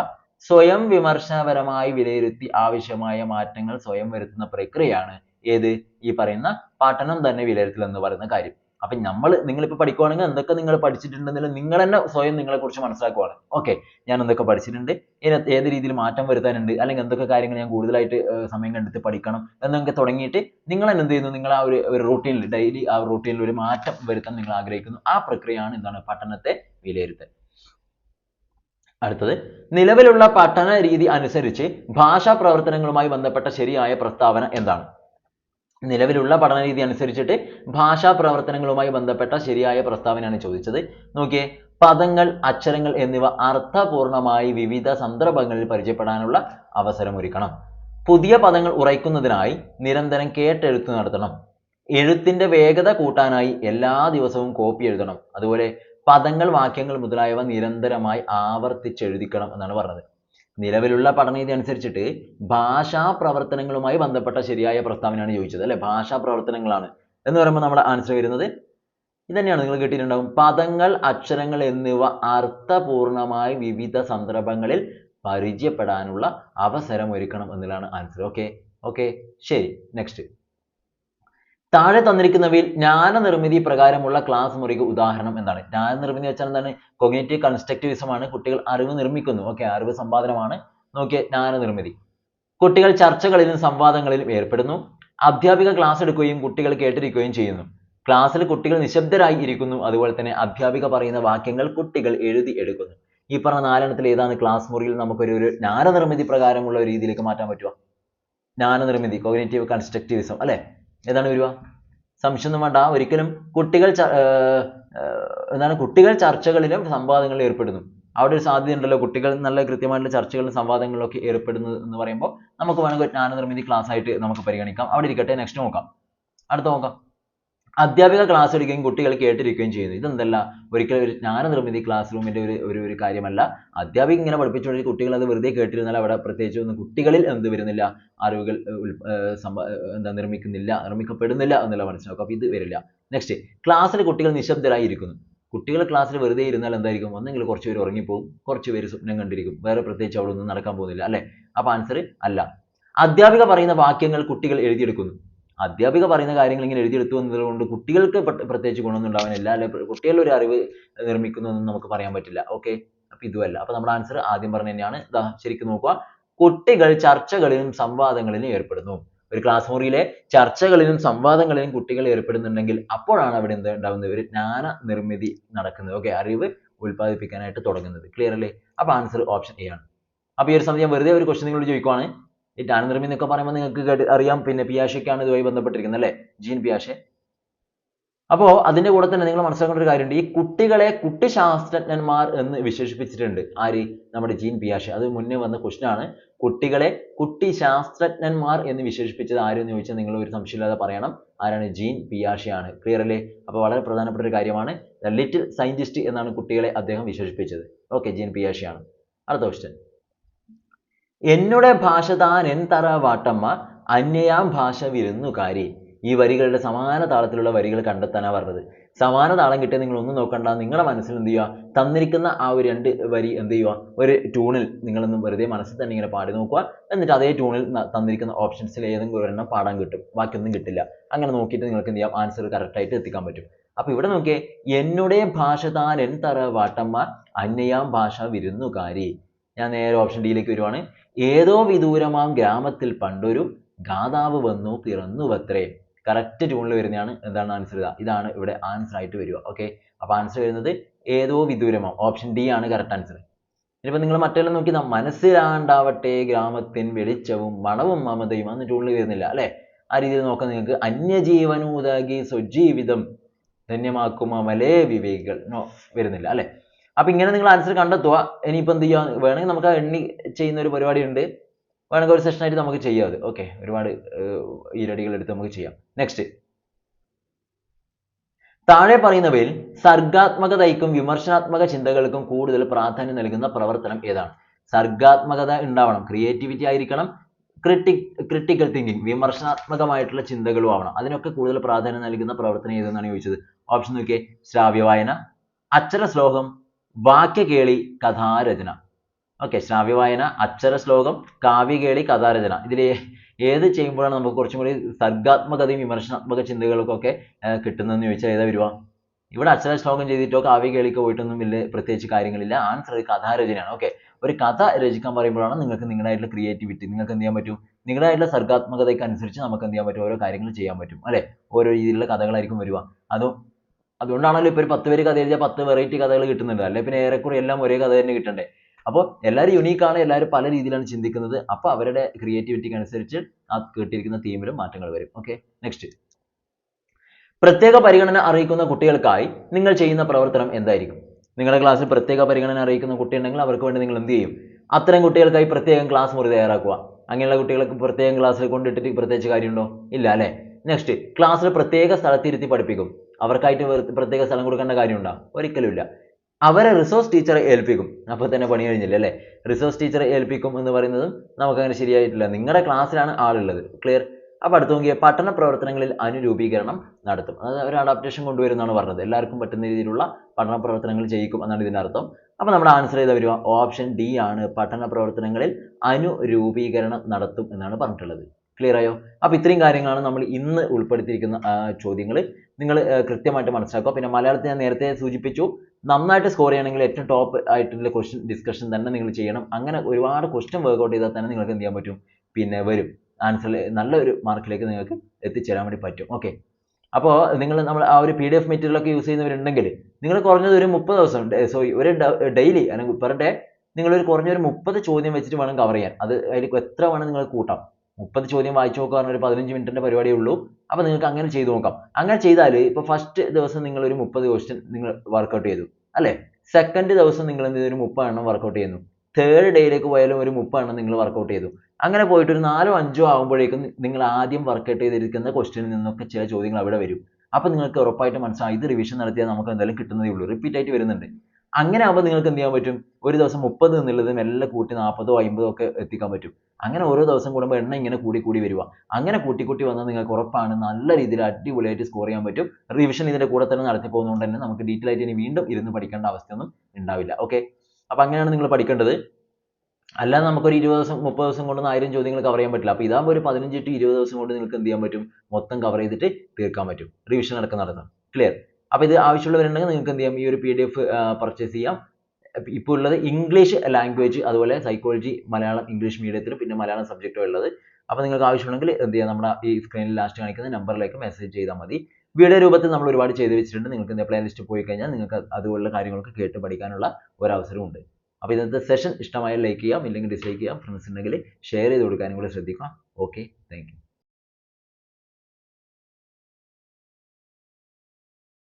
സ്വയം വിമർശനപരമായി വിലയിരുത്തി ആവശ്യമായ മാറ്റങ്ങൾ സ്വയം വരുത്തുന്ന പ്രക്രിയയാണ് ഏത്? ഈ പറയുന്ന പഠനം തന്നെ വിലയിരുത്തൽ എന്ന് പറയുന്ന കാര്യം. അപ്പൊ നമ്മൾ നിങ്ങളിപ്പോ പഠിക്കുവാണെങ്കിൽ എന്തൊക്കെ നിങ്ങൾ പഠിച്ചിട്ടുണ്ടെന്നില്ല നിങ്ങൾ തന്നെ സ്വയം നിങ്ങളെ കുറിച്ച് മനസ്സിലാക്കുവാണ്. ഓക്കെ. ഞാൻ എന്തൊക്കെ പഠിച്ചിട്ടുണ്ട്? ഇനി ഏത് രീതിയിൽ മാറ്റം വരുത്താനുണ്ട്? അല്ലെങ്കിൽ എന്തൊക്കെ കാര്യങ്ങൾ ഞാൻ കൂടുതലായിട്ട് സമയം കണ്ടെത്തി പഠിക്കണം എന്നൊക്കെ തുടങ്ങിയിട്ട് നിങ്ങൾ തന്നെ എന്ത് ചെയ്യുന്നു? നിങ്ങൾ ആ ഒരു ഒരു റൂട്ടീനിൽ ഡെയിലി ആ റൂട്ടീനിൽ ഒരു മാറ്റം വരുത്താൻ നിങ്ങൾ ആഗ്രഹിക്കുന്നു. ആ പ്രക്രിയയാണ് എന്താണ്? പഠനത്തെ വിലയിരുത്തൽ. അടുത്തത്. നിലവിലുള്ള പഠന രീതി അനുസരിച്ച് ഭാഷാ പ്രവർത്തനങ്ങളുമായി ബന്ധപ്പെട്ട ശരിയായ പ്രസ്താവന എന്താണ്? നിലവിലുള്ള പഠന രീതി അനുസരിച്ചിട്ട് ഭാഷാ പ്രവർത്തനങ്ങളുമായി ബന്ധപ്പെട്ട ശരിയായ പ്രസ്താവനയാണ് ചോദിച്ചത്. നോക്കിയേ പദങ്ങൾ അക്ഷരങ്ങൾ എന്നിവ അർത്ഥപൂർണമായി വിവിധ സന്ദർഭങ്ങളിൽ പരിചയപ്പെടാനുള്ള അവസരമൊരുക്കണം. പുതിയ പദങ്ങൾ ഉറയ്ക്കുന്നതിനായി നിരന്തരം കേട്ടെഴുത്ത് നടത്തണം. എഴുത്തിന്റെ വേഗത കൂട്ടാനായി എല്ലാ ദിവസവും കോപ്പി എഴുതണം. അതുപോലെ പദങ്ങൾ വാക്യങ്ങൾ മുതലായവ നിരന്തരമായി ആവർത്തിച്ചെഴുതിക്കണം എന്നാണ് പറഞ്ഞത്. നിലവിലുള്ള പഠനരീതി അനുസരിച്ചിട്ട് ഭാഷാ പ്രവർത്തനങ്ങളുമായി ബന്ധപ്പെട്ട ശരിയായ പ്രസ്താവനയാണ് ചോദിച്ചത് അല്ലെ? ഭാഷാ പ്രവർത്തനങ്ങളാണ്. എന്ന് പറയുമ്പോൾ നമ്മുടെ ആൻസർ വരുന്നത് ഇതന്നെയാണ്. നിങ്ങൾ കേട്ടിട്ടുണ്ടാവും. പദങ്ങൾ അക്ഷരങ്ങൾ എന്നിവ അർത്ഥപൂർണമായി വിവിധ സന്ദർഭങ്ങളിൽ പരിചയപ്പെടാനുള്ള അവസരം ഒരുക്കണം എന്നുള്ളതാണ് ആൻസർ ഓക്കെ ഓക്കെ ശരി. നെക്സ്റ്റ് താഴെ തന്നിരിക്കുന്നവയിൽ ജ്ഞാനനിർമ്മിതി പ്രകാരമുള്ള ക്ലാസ് മുറിക്ക് ഉദാഹരണം എന്താണ്? ജ്ഞാനനിർമ്മിതി വെച്ചാൽ എന്താണ്? കൊഗ്നേറ്റീവ് കൺസ്ട്രക്റ്റിവിസം ആണ് കുട്ടികൾ അറിവ് നിർമ്മിക്കുന്നു. ഓക്കെ അറിവ് സമ്പാദനമാണ്. നോക്കിയേ ജ്ഞാനനിർമ്മിതി. കുട്ടികൾ ചർച്ചകളിലും സംവാദങ്ങളിലും ഏർപ്പെടുന്നു. അധ്യാപിക ക്ലാസ് എടുക്കുകയും കുട്ടികൾ കേട്ടിരിക്കുകയും ചെയ്യുന്നു. ക്ലാസ്സിൽ കുട്ടികൾ നിശബ്ദരായി ഇരിക്കുന്നു. അതുപോലെ തന്നെ അധ്യാപിക പറയുന്ന വാക്യങ്ങൾ കുട്ടികൾ എഴുതി എടുക്കുന്നു. ഈ പറഞ്ഞ നാലെണ്ണത്തിൽ ഏതാണ് ക്ലാസ് മുറിയിൽ നമുക്കൊരു ഒരു ജ്ഞാനനിർമ്മിതി പ്രകാരമുള്ള രീതിയിലേക്ക് മാറ്റാൻ പറ്റുക? ജ്ഞാനനിർമ്മിതി കോഗ്നേറ്റീവ് കൺസ്ട്രക്റ്റിവിസം അല്ലെ? ഏതാണ് വരിക? സംശയമൊന്നും വേണ്ട. ഒരിക്കലും കുട്ടികൾ എന്താണ് കുട്ടികൾ ചർച്ചകളിലും സംവാദങ്ങളിലും ഏർപ്പെടുന്നു. അവിടെ ഒരു സാധ്യത ഉണ്ടല്ലോ കുട്ടികൾ നല്ല കൃത്യമായിട്ടുള്ള ചർച്ചകളിലും സംവാദങ്ങളിലും ഒക്കെ ഏർപ്പെടുന്നു എന്ന് പറയുമ്പോൾ നമുക്ക് വേണമെങ്കിൽ ജ്ഞാനനിർമ്മിതി ക്ലാസ് ആയിട്ട് നമുക്ക് പരിഗണിക്കാം. അവിടെ ഇരിക്കട്ടെ. നെക്സ്റ്റ് നോക്കാം. അടുത്ത നോക്കാം. അധ്യാപിക ക്ലാസ് എടുക്കുകയും കുട്ടികൾ കേട്ടിരിക്കുകയും ചെയ്യുന്നു. ഇതെന്തല്ല? ഒരിക്കലും ഒരു ജ്ഞാനനിർമ്മിതി ക്ലാസ് റൂമിന്റെ ഒരു ഒരു ഒരു കാര്യമല്ല. അധ്യാപിക ഇങ്ങനെ പഠിപ്പിച്ചുകൊണ്ടിരിക്കും കുട്ടികൾ അത് വെറുതെ കേട്ടിരുന്നാൽ അവിടെ പ്രത്യേകിച്ച് ഒന്നും കുട്ടികളിൽ എന്ത് വരുന്നില്ല? അറിവുകൾ എന്താ നിർമ്മിക്കുന്നില്ല നിർമ്മിക്കപ്പെടുന്നില്ല എന്നുള്ള മനസ്സിലാക്കുക. അപ്പോൾ ഇത് വരില്ല. നെക്സ്റ്റ് ക്ലാസ്സിൽ കുട്ടികൾ നിശബ്ദരായി ഇരിക്കുന്നു കുട്ടികൾ ക്ലാസ്സിൽ വെറുതെ ഇരുന്നാൽ എന്തായിരിക്കും? ഒന്നെങ്കിൽ കുറച്ച് പേര് ഉറങ്ങിപ്പോകും കുറച്ച് പേര് സ്വപ്നം കണ്ടിരിക്കും. വേറെ പ്രത്യേകിച്ച് അവിടെ ഒന്നും നടക്കാൻ പോകുന്നില്ല അല്ലേ? അപ്പോൾ ആൻസർ അല്ല. അധ്യാപിക പറയുന്ന വാക്യങ്ങൾ കുട്ടികൾ എഴുതിയെടുക്കുന്നു. അധ്യാപിക പറയുന്ന കാര്യങ്ങൾ ഇങ്ങനെ എഴുതിയെടുത്തു എന്നതുകൊണ്ട് കുട്ടികൾക്ക് പ്ര- പ്രത്യേകിച്ച് ഗുണമൊന്നും ഉണ്ടാവാനില്ല അല്ലെ കുട്ടികളിൽ ഒരു അറിവ് നിർമ്മിക്കുന്നു എന്ന് നമുക്ക് പറയാൻ പറ്റില്ല. ഓക്കെ അപ്പൊ ഇതുമല്ല അപ്പൊ നമ്മുടെ ആൻസർ ആദ്യം പറഞ്ഞ തന്നെയാണ്. ദാ ശരിക്കും നോക്കുക. കുട്ടികൾ ചർച്ചകളിലും സംവാദങ്ങളിലും ഏർപ്പെടുന്നു. ഒരു ക്ലാസ് മുറിയിലെ ചർച്ചകളിലും സംവാദങ്ങളിലും കുട്ടികൾ ഏർപ്പെടുന്നുണ്ടെങ്കിൽ അപ്പോഴാണ് അവിടെ എന്ത് ഉണ്ടാകുന്നത് ഒരു ജ്ഞാന നിർമ്മിതി നടക്കുന്നത്. ഓക്കെ അറിവ് ഉൽപ്പാദിപ്പിക്കാനായിട്ട് തുടങ്ങുന്നത്. ക്ലിയർ അല്ലേ? അപ്പൊ ആൻസർ ഓപ്ഷൻ എ ആണ്. അപ്പൊ ഈ ഒരു സമയം വെറുതെ ഒരു ക്വസ്റ്റ്യൻ നിങ്ങളോട് ചോദിക്കുവാണ്. ഈ നിർമ്മി എന്നൊക്കെ പറയുമ്പോൾ നിങ്ങൾക്ക് കേട്ട് അറിയാം. പിന്നെ പിയാഷയ്ക്കാണ് ഇതുമായി ബന്ധപ്പെട്ടിരിക്കുന്നത് അല്ലേ? ജീൻ പിയാഷെ. അപ്പോൾ അതിന്റെ കൂടെ തന്നെ നിങ്ങൾ മനസ്സിലാക്കേണ്ട ഒരു കാര്യമുണ്ട്. ഈ കുട്ടികളെ കുട്ടി ശാസ്ത്രജ്ഞന്മാർ എന്ന് വിശേഷിപ്പിച്ചിട്ടുണ്ട്. ആര്? നമ്മുടെ ജീൻ പിയാഷെ. അത് മുന്നേ വന്ന ക്വസ്റ്റ്യൻ ആണ്. കുട്ടികളെ കുട്ടി ശാസ്ത്രജ്ഞന്മാർ എന്ന് വിശേഷിപ്പിച്ചത് ആര് എന്ന് ചോദിച്ചാൽ നിങ്ങൾ ഒരു സംശയമില്ലാതെ പറയണം. ആരാണ്? ജീൻ പിയാഷെ ആണ് ക്ലിയർ അല്ലേ? അപ്പോൾ വളരെ പ്രധാനപ്പെട്ട ഒരു കാര്യമാണ് ലിറ്റിൽ സയന്റിസ്റ്റ് എന്നാണ് കുട്ടികളെ അദ്ദേഹം വിശേഷിപ്പിച്ചത്. ഓക്കെ ജീൻ പിയാഷെ ആണ് അടുത്ത ക്വസ്റ്റ്യൻ എന്നുടെ ഭാഷ താൻ എൻ തറ വാട്ടമ്മ? അന്യയാം ഭാഷ വിരുന്നുകാരി ഈ വരികളുടെ സമാന താളത്തിലുള്ള വരികൾ കണ്ടെത്താനാ പറഞ്ഞത്. സമാന താളം കിട്ടിയ നിങ്ങൾ ഒന്നും നോക്കണ്ട. നിങ്ങളുടെ മനസ്സിൽ എന്ത് ചെയ്യുക തന്നിരിക്കുന്ന ആ ഒരു രണ്ട് വരി എന്ത് ചെയ്യുക ഒരു ട്യൂണിൽ നിങ്ങളൊന്നും വെറുതെ മനസ്സിൽ തന്നെ ഇങ്ങനെ പാടി നോക്കുക എന്നിട്ട് അതേ ട്യൂണിൽ തന്നിരിക്കുന്ന ഓപ്ഷൻസിൽ ഏതെങ്കിലും ഒരെണ്ണം പാടാൻ കിട്ടും. ബാക്കിയൊന്നും കിട്ടില്ല. അങ്ങനെ നോക്കിയിട്ട് നിങ്ങൾക്ക് എന്ത് ചെയ്യാം? ആൻസർ കറക്റ്റായിട്ട് എത്തിക്കാൻ പറ്റും. അപ്പൊ ഇവിടെ നോക്കിയേ എന്നുടെ ഭാഷ താൻ എൻ തറ വാട്ടമ്മ? അന്യയാം ഭാഷ വിരുന്നുകാരി. ഞാൻ നേരെ ഓപ്ഷൻ ഡിയിലേക്ക് വരുവാണ്. ഏതോ വിദൂരമാം ഗ്രാമത്തിൽ പണ്ടൊരു ഗാതാവ് വന്നു പിറന്നുവത്രേ കറക്റ്റ് ട്യൂണിൽ വരുന്നതാണ് എന്താണ് ആൻസർ ഇതാ. ഇതാണ് ഇവിടെ ആൻസർ ആയിട്ട് വരിക ഓക്കെ അപ്പൊ ആൻസർ വരുന്നത് ഏതോ വിദൂരമാം. ഓപ്ഷൻ ഡി ആണ് കറക്റ്റ് ആൻസർ ഇനിയിപ്പോൾ നിങ്ങൾ മറ്റെല്ലാം നോക്കി മനസ്സിലാണ്ടാവട്ടെ ഗ്രാമത്തിൻ വെളിച്ചവും മണവും മമതയും. അന്ന് ട്യൂണിൽ വരുന്നില്ല അല്ലേ? ആ രീതിയിൽ നോക്കാം നിങ്ങൾക്ക്. അന്യജീവനൂതാകി സ്വജീവിതം ധന്യമാക്കും അമലേ വിവേകികൾ. നോ വരുന്നില്ല അല്ലെ? അപ്പൊ ഇങ്ങനെ നിങ്ങൾ ആൻസർ കണ്ടെത്തുക. ഇനിയിപ്പോ എന്ത് ചെയ്യാം? വേണമെങ്കിൽ നമുക്ക് എണ്ണി ചെയ്യുന്ന ഒരു പരിപാടി ഉണ്ട്. വേണമെങ്കിൽ ഒരു സെഷൻ ആയിട്ട് നമുക്ക് ചെയ്യാം അത്. ഓക്കെ ഒരുപാട് ഈരടികൾ എടുത്ത് നമുക്ക് ചെയ്യാം. നെക്സ്റ്റ് താഴെ പറയുന്നവയിൽ സർഗാത്മകതയ്ക്കും വിമർശനാത്മക ചിന്തകൾക്കും കൂടുതൽ പ്രാധാന്യം നൽകുന്ന പ്രവർത്തനം ഏതാണ്? സർഗാത്മകത ഉണ്ടാവണം. ക്രിയേറ്റിവിറ്റി ആയിരിക്കണം. ക്രിട്ടിക് ക്രിട്ടിക്കൽ തിങ്കിങ് വിമർശനാത്മകമായിട്ടുള്ള ചിന്തകളും ആവണം. അതിനൊക്കെ കൂടുതൽ പ്രാധാന്യം നൽകുന്ന പ്രവർത്തനം ഏതെന്നാണ് ചോദിച്ചത്? ഓപ്ഷൻ നോക്കിയേ. ശ്രാവ്യവായന വായന അക്ഷര ശ്ലോകം വാക്യകേളി കഥാരചന. ഓക്കെ ശ്രാവ്യവായന അക്ഷര ശ്ലോകം കാവ്യകേളി കഥാരചന. ഇതിൽ ഏത് ചെയ്യുമ്പോഴാണ് നമുക്ക് കുറച്ചും കൂടി സർഗാത്മകതയും വിമർശനാത്മക ചിന്തകൾക്കൊക്കെ കിട്ടുന്നതെന്ന് ചോദിച്ചാൽ ഏതാ വരുവാ ഇവിടെ അക്ഷര ശ്ലോകം ചെയ്തിട്ടോ കാവ്യകേളിക്കോ പോയിട്ടൊന്നും വലിയ പ്രത്യേകിച്ച് കാര്യങ്ങളില്ല. ആൻസർ കഥാരചനയാണ്. ഓക്കെ ഒരു കഥ രചിക്കാൻ പറയുമ്പോഴാണ് നിങ്ങൾക്ക് നിങ്ങളുടെയായിട്ടുള്ള ക്രിയേറ്റിവിറ്റി നിങ്ങൾക്ക് എന്ത് ചെയ്യാൻ പറ്റും? നിങ്ങളുടെയായിട്ടുള്ള സർഗാത്മകതയ്ക്ക് അനുസരിച്ച് നമുക്ക് എന്ത് ചെയ്യാൻ പറ്റും? ഓരോ കാര്യങ്ങൾ ചെയ്യാൻ പറ്റും. അല്ലെ? ഓരോ രീതിയിലുള്ള കഥകളായിരിക്കും വരിക. അതും അതുകൊണ്ടാണല്ലോ ഇപ്പൊ ഒരു പത്ത് പേര് കഥ എഴുതിയാൽ പത്ത് വെറൈറ്റി കഥകൾ കിട്ടുന്നുണ്ട്. അല്ലെ പിന്നെ ഏറെക്കുറെ എല്ലാം ഒരേ കഥ തന്നെ കിട്ടണ്ടേ? അപ്പോൾ എല്ലാവരും യുണീക്കാണ് ആണ് എല്ലാവരും പല രീതിയിലാണ് ചിന്തിക്കുന്നത്. അപ്പോൾ അവരുടെ ക്രിയേറ്റിവിറ്റിക്ക് അനുസരിച്ച് ആ കേട്ടിരിക്കുന്ന തീമിലും മാറ്റങ്ങൾ വരും. ഓക്കെ നെക്സ്റ്റ് പ്രത്യേക പരിഗണന അറിയിക്കുന്ന കുട്ടികൾക്കായി നിങ്ങൾ ചെയ്യുന്ന പ്രവർത്തനം എന്തായിരിക്കും? നിങ്ങളുടെ ക്ലാസ്സിൽ പ്രത്യേക പരിഗണന അറിയിക്കുന്ന കുട്ടിയുണ്ടെങ്കിൽ അവർക്ക് വേണ്ടി നിങ്ങൾ എന്ത് ചെയ്യും? അത്തരം കുട്ടികൾക്കായി പ്രത്യേകം ക്ലാസ് മുറി തയ്യാറാക്കുക. അങ്ങനെയുള്ള കുട്ടികൾക്ക് പ്രത്യേകം ക്ലാസ്സിൽ കൊണ്ടിട്ടിട്ട് പ്രത്യേകിച്ച് കാര്യമുണ്ടോ? ഇല്ല അല്ലേ? നെക്സ്റ്റ് ക്ലാസ്സിൽ പ്രത്യേക സ്ഥലത്തിരുത്തി പഠിപ്പിക്കും. അവർക്കായിട്ട് പ്രത്യേക സ്ഥലം കൊടുക്കേണ്ട കാര്യമുണ്ടോ? ഒരിക്കലും ഇല്ല അവരെ റിസോഴ്സ് ടീച്ചറെ ഏൽപ്പിക്കും. അപ്പോൾ തന്നെ പണി കഴിഞ്ഞില്ല അല്ലേ? റിസോഴ്സ് ടീച്ചറെ ഏൽപ്പിക്കും എന്ന് പറയുന്നത് നമുക്കങ്ങനെ ശരിയായിട്ടില്ല. നിങ്ങളുടെ ക്ലാസ്സിലാണ് ആളുള്ളത്. ക്ലിയർ അപ്പോൾ അടുത്ത് നോക്കിയാൽ പഠന പ്രവർത്തനങ്ങളിൽ അനുരൂപീകരണം നടത്തും. അതായത് ഒരു അഡാപ്റ്റേഷൻ കൊണ്ടുവരുമെന്നാണ് പറഞ്ഞത്. എല്ലാവർക്കും പറ്റുന്ന രീതിയിലുള്ള പഠന പ്രവർത്തനങ്ങൾ ചെയ്യിക്കും എന്നാണ് ഇതിന്റെ അർത്ഥം അപ്പോൾ നമ്മുടെ ആൻസർ ചെയ്ത വരിക ഓപ്ഷൻ ഡി ആണ്. പഠന പ്രവർത്തനങ്ങളിൽ അനുരൂപീകരണം നടത്തും എന്നാണ് പറഞ്ഞിട്ടുള്ളത്. ക്ലിയർ ആയോ? അപ്പോൾ ഇത്രയും കാര്യങ്ങളാണ് നമ്മൾ ഇന്ന് ഉൾപ്പെടുത്തിയിരിക്കുന്ന ചോദ്യങ്ങൾ നിങ്ങൾ കൃത്യമായിട്ട് മനസ്സിലാക്കുക. പിന്നെ മലയാളത്തിൽ ഞാൻ നേരത്തെ സൂചിപ്പിച്ചു നന്നായിട്ട് സ്കോർ ചെയ്യണമെങ്കിൽ ഏറ്റവും ടോപ്പ് ആയിട്ടുള്ള ക്വസ്റ്റ്യൻ ഡിസ്കഷൻ തന്നെ നിങ്ങൾ ചെയ്യണം. അങ്ങനെ ഒരുപാട് ക്വസ്റ്റ്യൻ വർക്കൗട്ട് ചെയ്താൽ തന്നെ നിങ്ങൾക്ക് എന്ത് ചെയ്യാൻ പറ്റും? പിന്നെ വരും. ആൻസർ നല്ലൊരു മാർക്കിലേക്ക് നിങ്ങൾക്ക് എത്തിച്ചേരാൻ വേണ്ടി പറ്റും. ഓക്കെ അപ്പോൾ നിങ്ങൾ നമ്മൾ ആ ഒരു പി ഡി എഫ് മെറ്റീരിയലൊക്കെ യൂസ് ചെയ്യുന്നവരുണ്ടെങ്കിൽ നിങ്ങൾ കുറഞ്ഞത് ഒരു മുപ്പത് ദിവസം സോറി ഒരു ഡെയിലി അല്ലെങ്കിൽ പെർ ഡേ നിങ്ങളൊരു കുറഞ്ഞൊരു മുപ്പത് ചോദ്യം വെച്ചിട്ട് വേണം കവർ ചെയ്യാൻ. അത് അതിൽ എത്ര വേണം നിങ്ങൾ കൂട്ടാം. മുപ്പത് ചോദ്യം വായിച്ചു നോക്കുക പറഞ്ഞ ഒരു പതിനഞ്ച് മിനിറ്റിന്റെ പരിപാടിയേ ഉള്ളൂ. അപ്പോൾ നിങ്ങൾക്ക് അങ്ങനെ ചെയ്തു നോക്കാം. അങ്ങനെ ചെയ്താൽ ഇപ്പോൾ ഫസ്റ്റ് ദിവസം നിങ്ങൾ ഒരു മുപ്പത് ക്വസ്റ്റ്യൻ നിങ്ങൾ വർക്കൗട്ട് ചെയ്തു. അല്ലേ? സെക്കൻഡ് ദിവസം നിങ്ങൾ എന്ത് ഒരു മുപ്പത് എണ്ണം വർക്കൗട്ട് ചെയ്യുന്നു തേർഡ് ഡേയിലേക്ക് പോയാലും ഒരു മുപ്പത് എണ്ണം നിങ്ങൾ വർക്കൗട്ട് ചെയ്തു. അങ്ങനെ പോയിട്ട് ഒരു നാലോ അഞ്ചോ ആകുമ്പോഴേക്കും നിങ്ങൾ ആദ്യം വർക്കൗട്ട് ചെയ്തിരിക്കുന്ന ക്വസ്റ്റ്യനിൽ നിന്നൊക്കെ ചില ചോദ്യങ്ങൾ അവിടെ വരും. അപ്പോൾ നിങ്ങൾക്ക് ഉറപ്പായിട്ട് മനസ്സിലാവും. ഇത് റിവിഷൻ നടത്തിയാൽ നമുക്ക് എന്തായാലും കിട്ടുന്നതേ ഉള്ളൂ. റിപ്പീറ്റ് ആയിട്ട് വരുന്നുണ്ട്. അങ്ങനെ ആകുമ്പോൾ നിങ്ങൾക്ക് എന്ത് ചെയ്യാൻ പറ്റും? ഒരു ദിവസം മുപ്പത് എന്നുള്ളത് മെല്ലെ കൂട്ടി നാൽപ്പതോ അമ്പതോ ഒക്കെ എത്തിക്കാൻ പറ്റും. അങ്ങനെ ഓരോ ദിവസം കൂടുമ്പോൾ എണ്ണം ഇങ്ങനെ കൂടി കൂടി വരിക. അങ്ങനെ കൂട്ടി കൂട്ടി വന്നാൽ നിങ്ങൾക്ക് ഉറപ്പാണ് നല്ല രീതിയിൽ അടിപൊളിയായിട്ട് സ്കോർ ചെയ്യാൻ പറ്റും. റിവിഷൻ ഇതിന്റെ കൂടെ തന്നെ നടത്തി പോകുന്നതുകൊണ്ട് തന്നെ നമുക്ക് ഡീറ്റെയിൽ ആയിട്ട് ഇനി വീണ്ടും ഇരുന്ന് പഠിക്കേണ്ട അവസ്ഥയൊന്നും ഉണ്ടാവില്ല. ഓക്കെ അപ്പോൾ അങ്ങനെയാണ് നിങ്ങൾ പഠിക്കേണ്ടത്. അല്ലാതെ നമുക്കൊരു ഇരുപത് ദിവസം മുപ്പത് ദിവസം കൊണ്ടൊന്നും ആയിരം ചോദ്യങ്ങൾ കവർ ചെയ്യാൻ പറ്റില്ല. അപ്പോൾ ഇതാകുമ്പോൾ ഒരു പതിനഞ്ച് ടു ഇരുപത് ദിവസം കൊണ്ട് നിങ്ങൾക്ക് എന്ത് ചെയ്യാൻ പറ്റും? മൊത്തം കവർ ചെയ്തിട്ട് തീർക്കാൻ പറ്റും. റിവിഷൻ അടക്കം നടത്താം ക്ലിയർ അപ്പോൾ ഇത് ആവശ്യമുള്ളവരുണ്ടെങ്കിൽ നിങ്ങൾക്ക് എന്ത് ചെയ്യാം? ഈ ഒരു പി ഡി എഫ് പർച്ചേസ് ചെയ്യാം. ഇപ്പോൾ ഉള്ളത് ഇംഗ്ലീഷ് ലാംഗ്വേജ് അതുപോലെ സൈക്കോളജി മലയാളം ഇംഗ്ലീഷ് മീഡിയത്തിലും പിന്നെ മലയാളം സബ്ജക്റ്റും ഉള്ളത്. അപ്പോൾ നിങ്ങൾക്ക് ആവശ്യമുണ്ടെങ്കിൽ എന്ത് ചെയ്യാം? നമ്മുടെ ഈ സ്ക്രീനിൽ ലാസ്റ്റ് കാണിക്കുന്ന നമ്പറിലേക്ക് മെസ്സേജ് ചെയ്താൽ മതി. വീഡിയോ രൂപത്തിൽ നമ്മൾ ഒരുപാട് ചെയ്ത് വെച്ചിട്ടുണ്ട്. നിങ്ങൾക്ക് എന്താ പ്ലേ ലിസ്റ്റ് പോയി കഴിഞ്ഞാൽ നിങ്ങൾക്ക് അതുപോലുള്ള കാര്യങ്ങളൊക്കെ കേട്ട് പഠിക്കാനുള്ള ഒരു അവസരമുണ്ട് അപ്പോൾ ഇന്നത്തെ സെഷൻ ഇഷ്ടമായാൽ ലൈക്ക് ചെയ്യാം. ഇല്ലെങ്കിൽ ഡിസ്ലൈക്ക് ചെയ്യാം. ഫ്രണ്ട്സ് ഉണ്ടെങ്കിൽ ഷെയർ ചെയ്ത് കൊടുക്കാനും കൂടെ ശ്രദ്ധിക്കാം ഓക്കെ താങ്ക്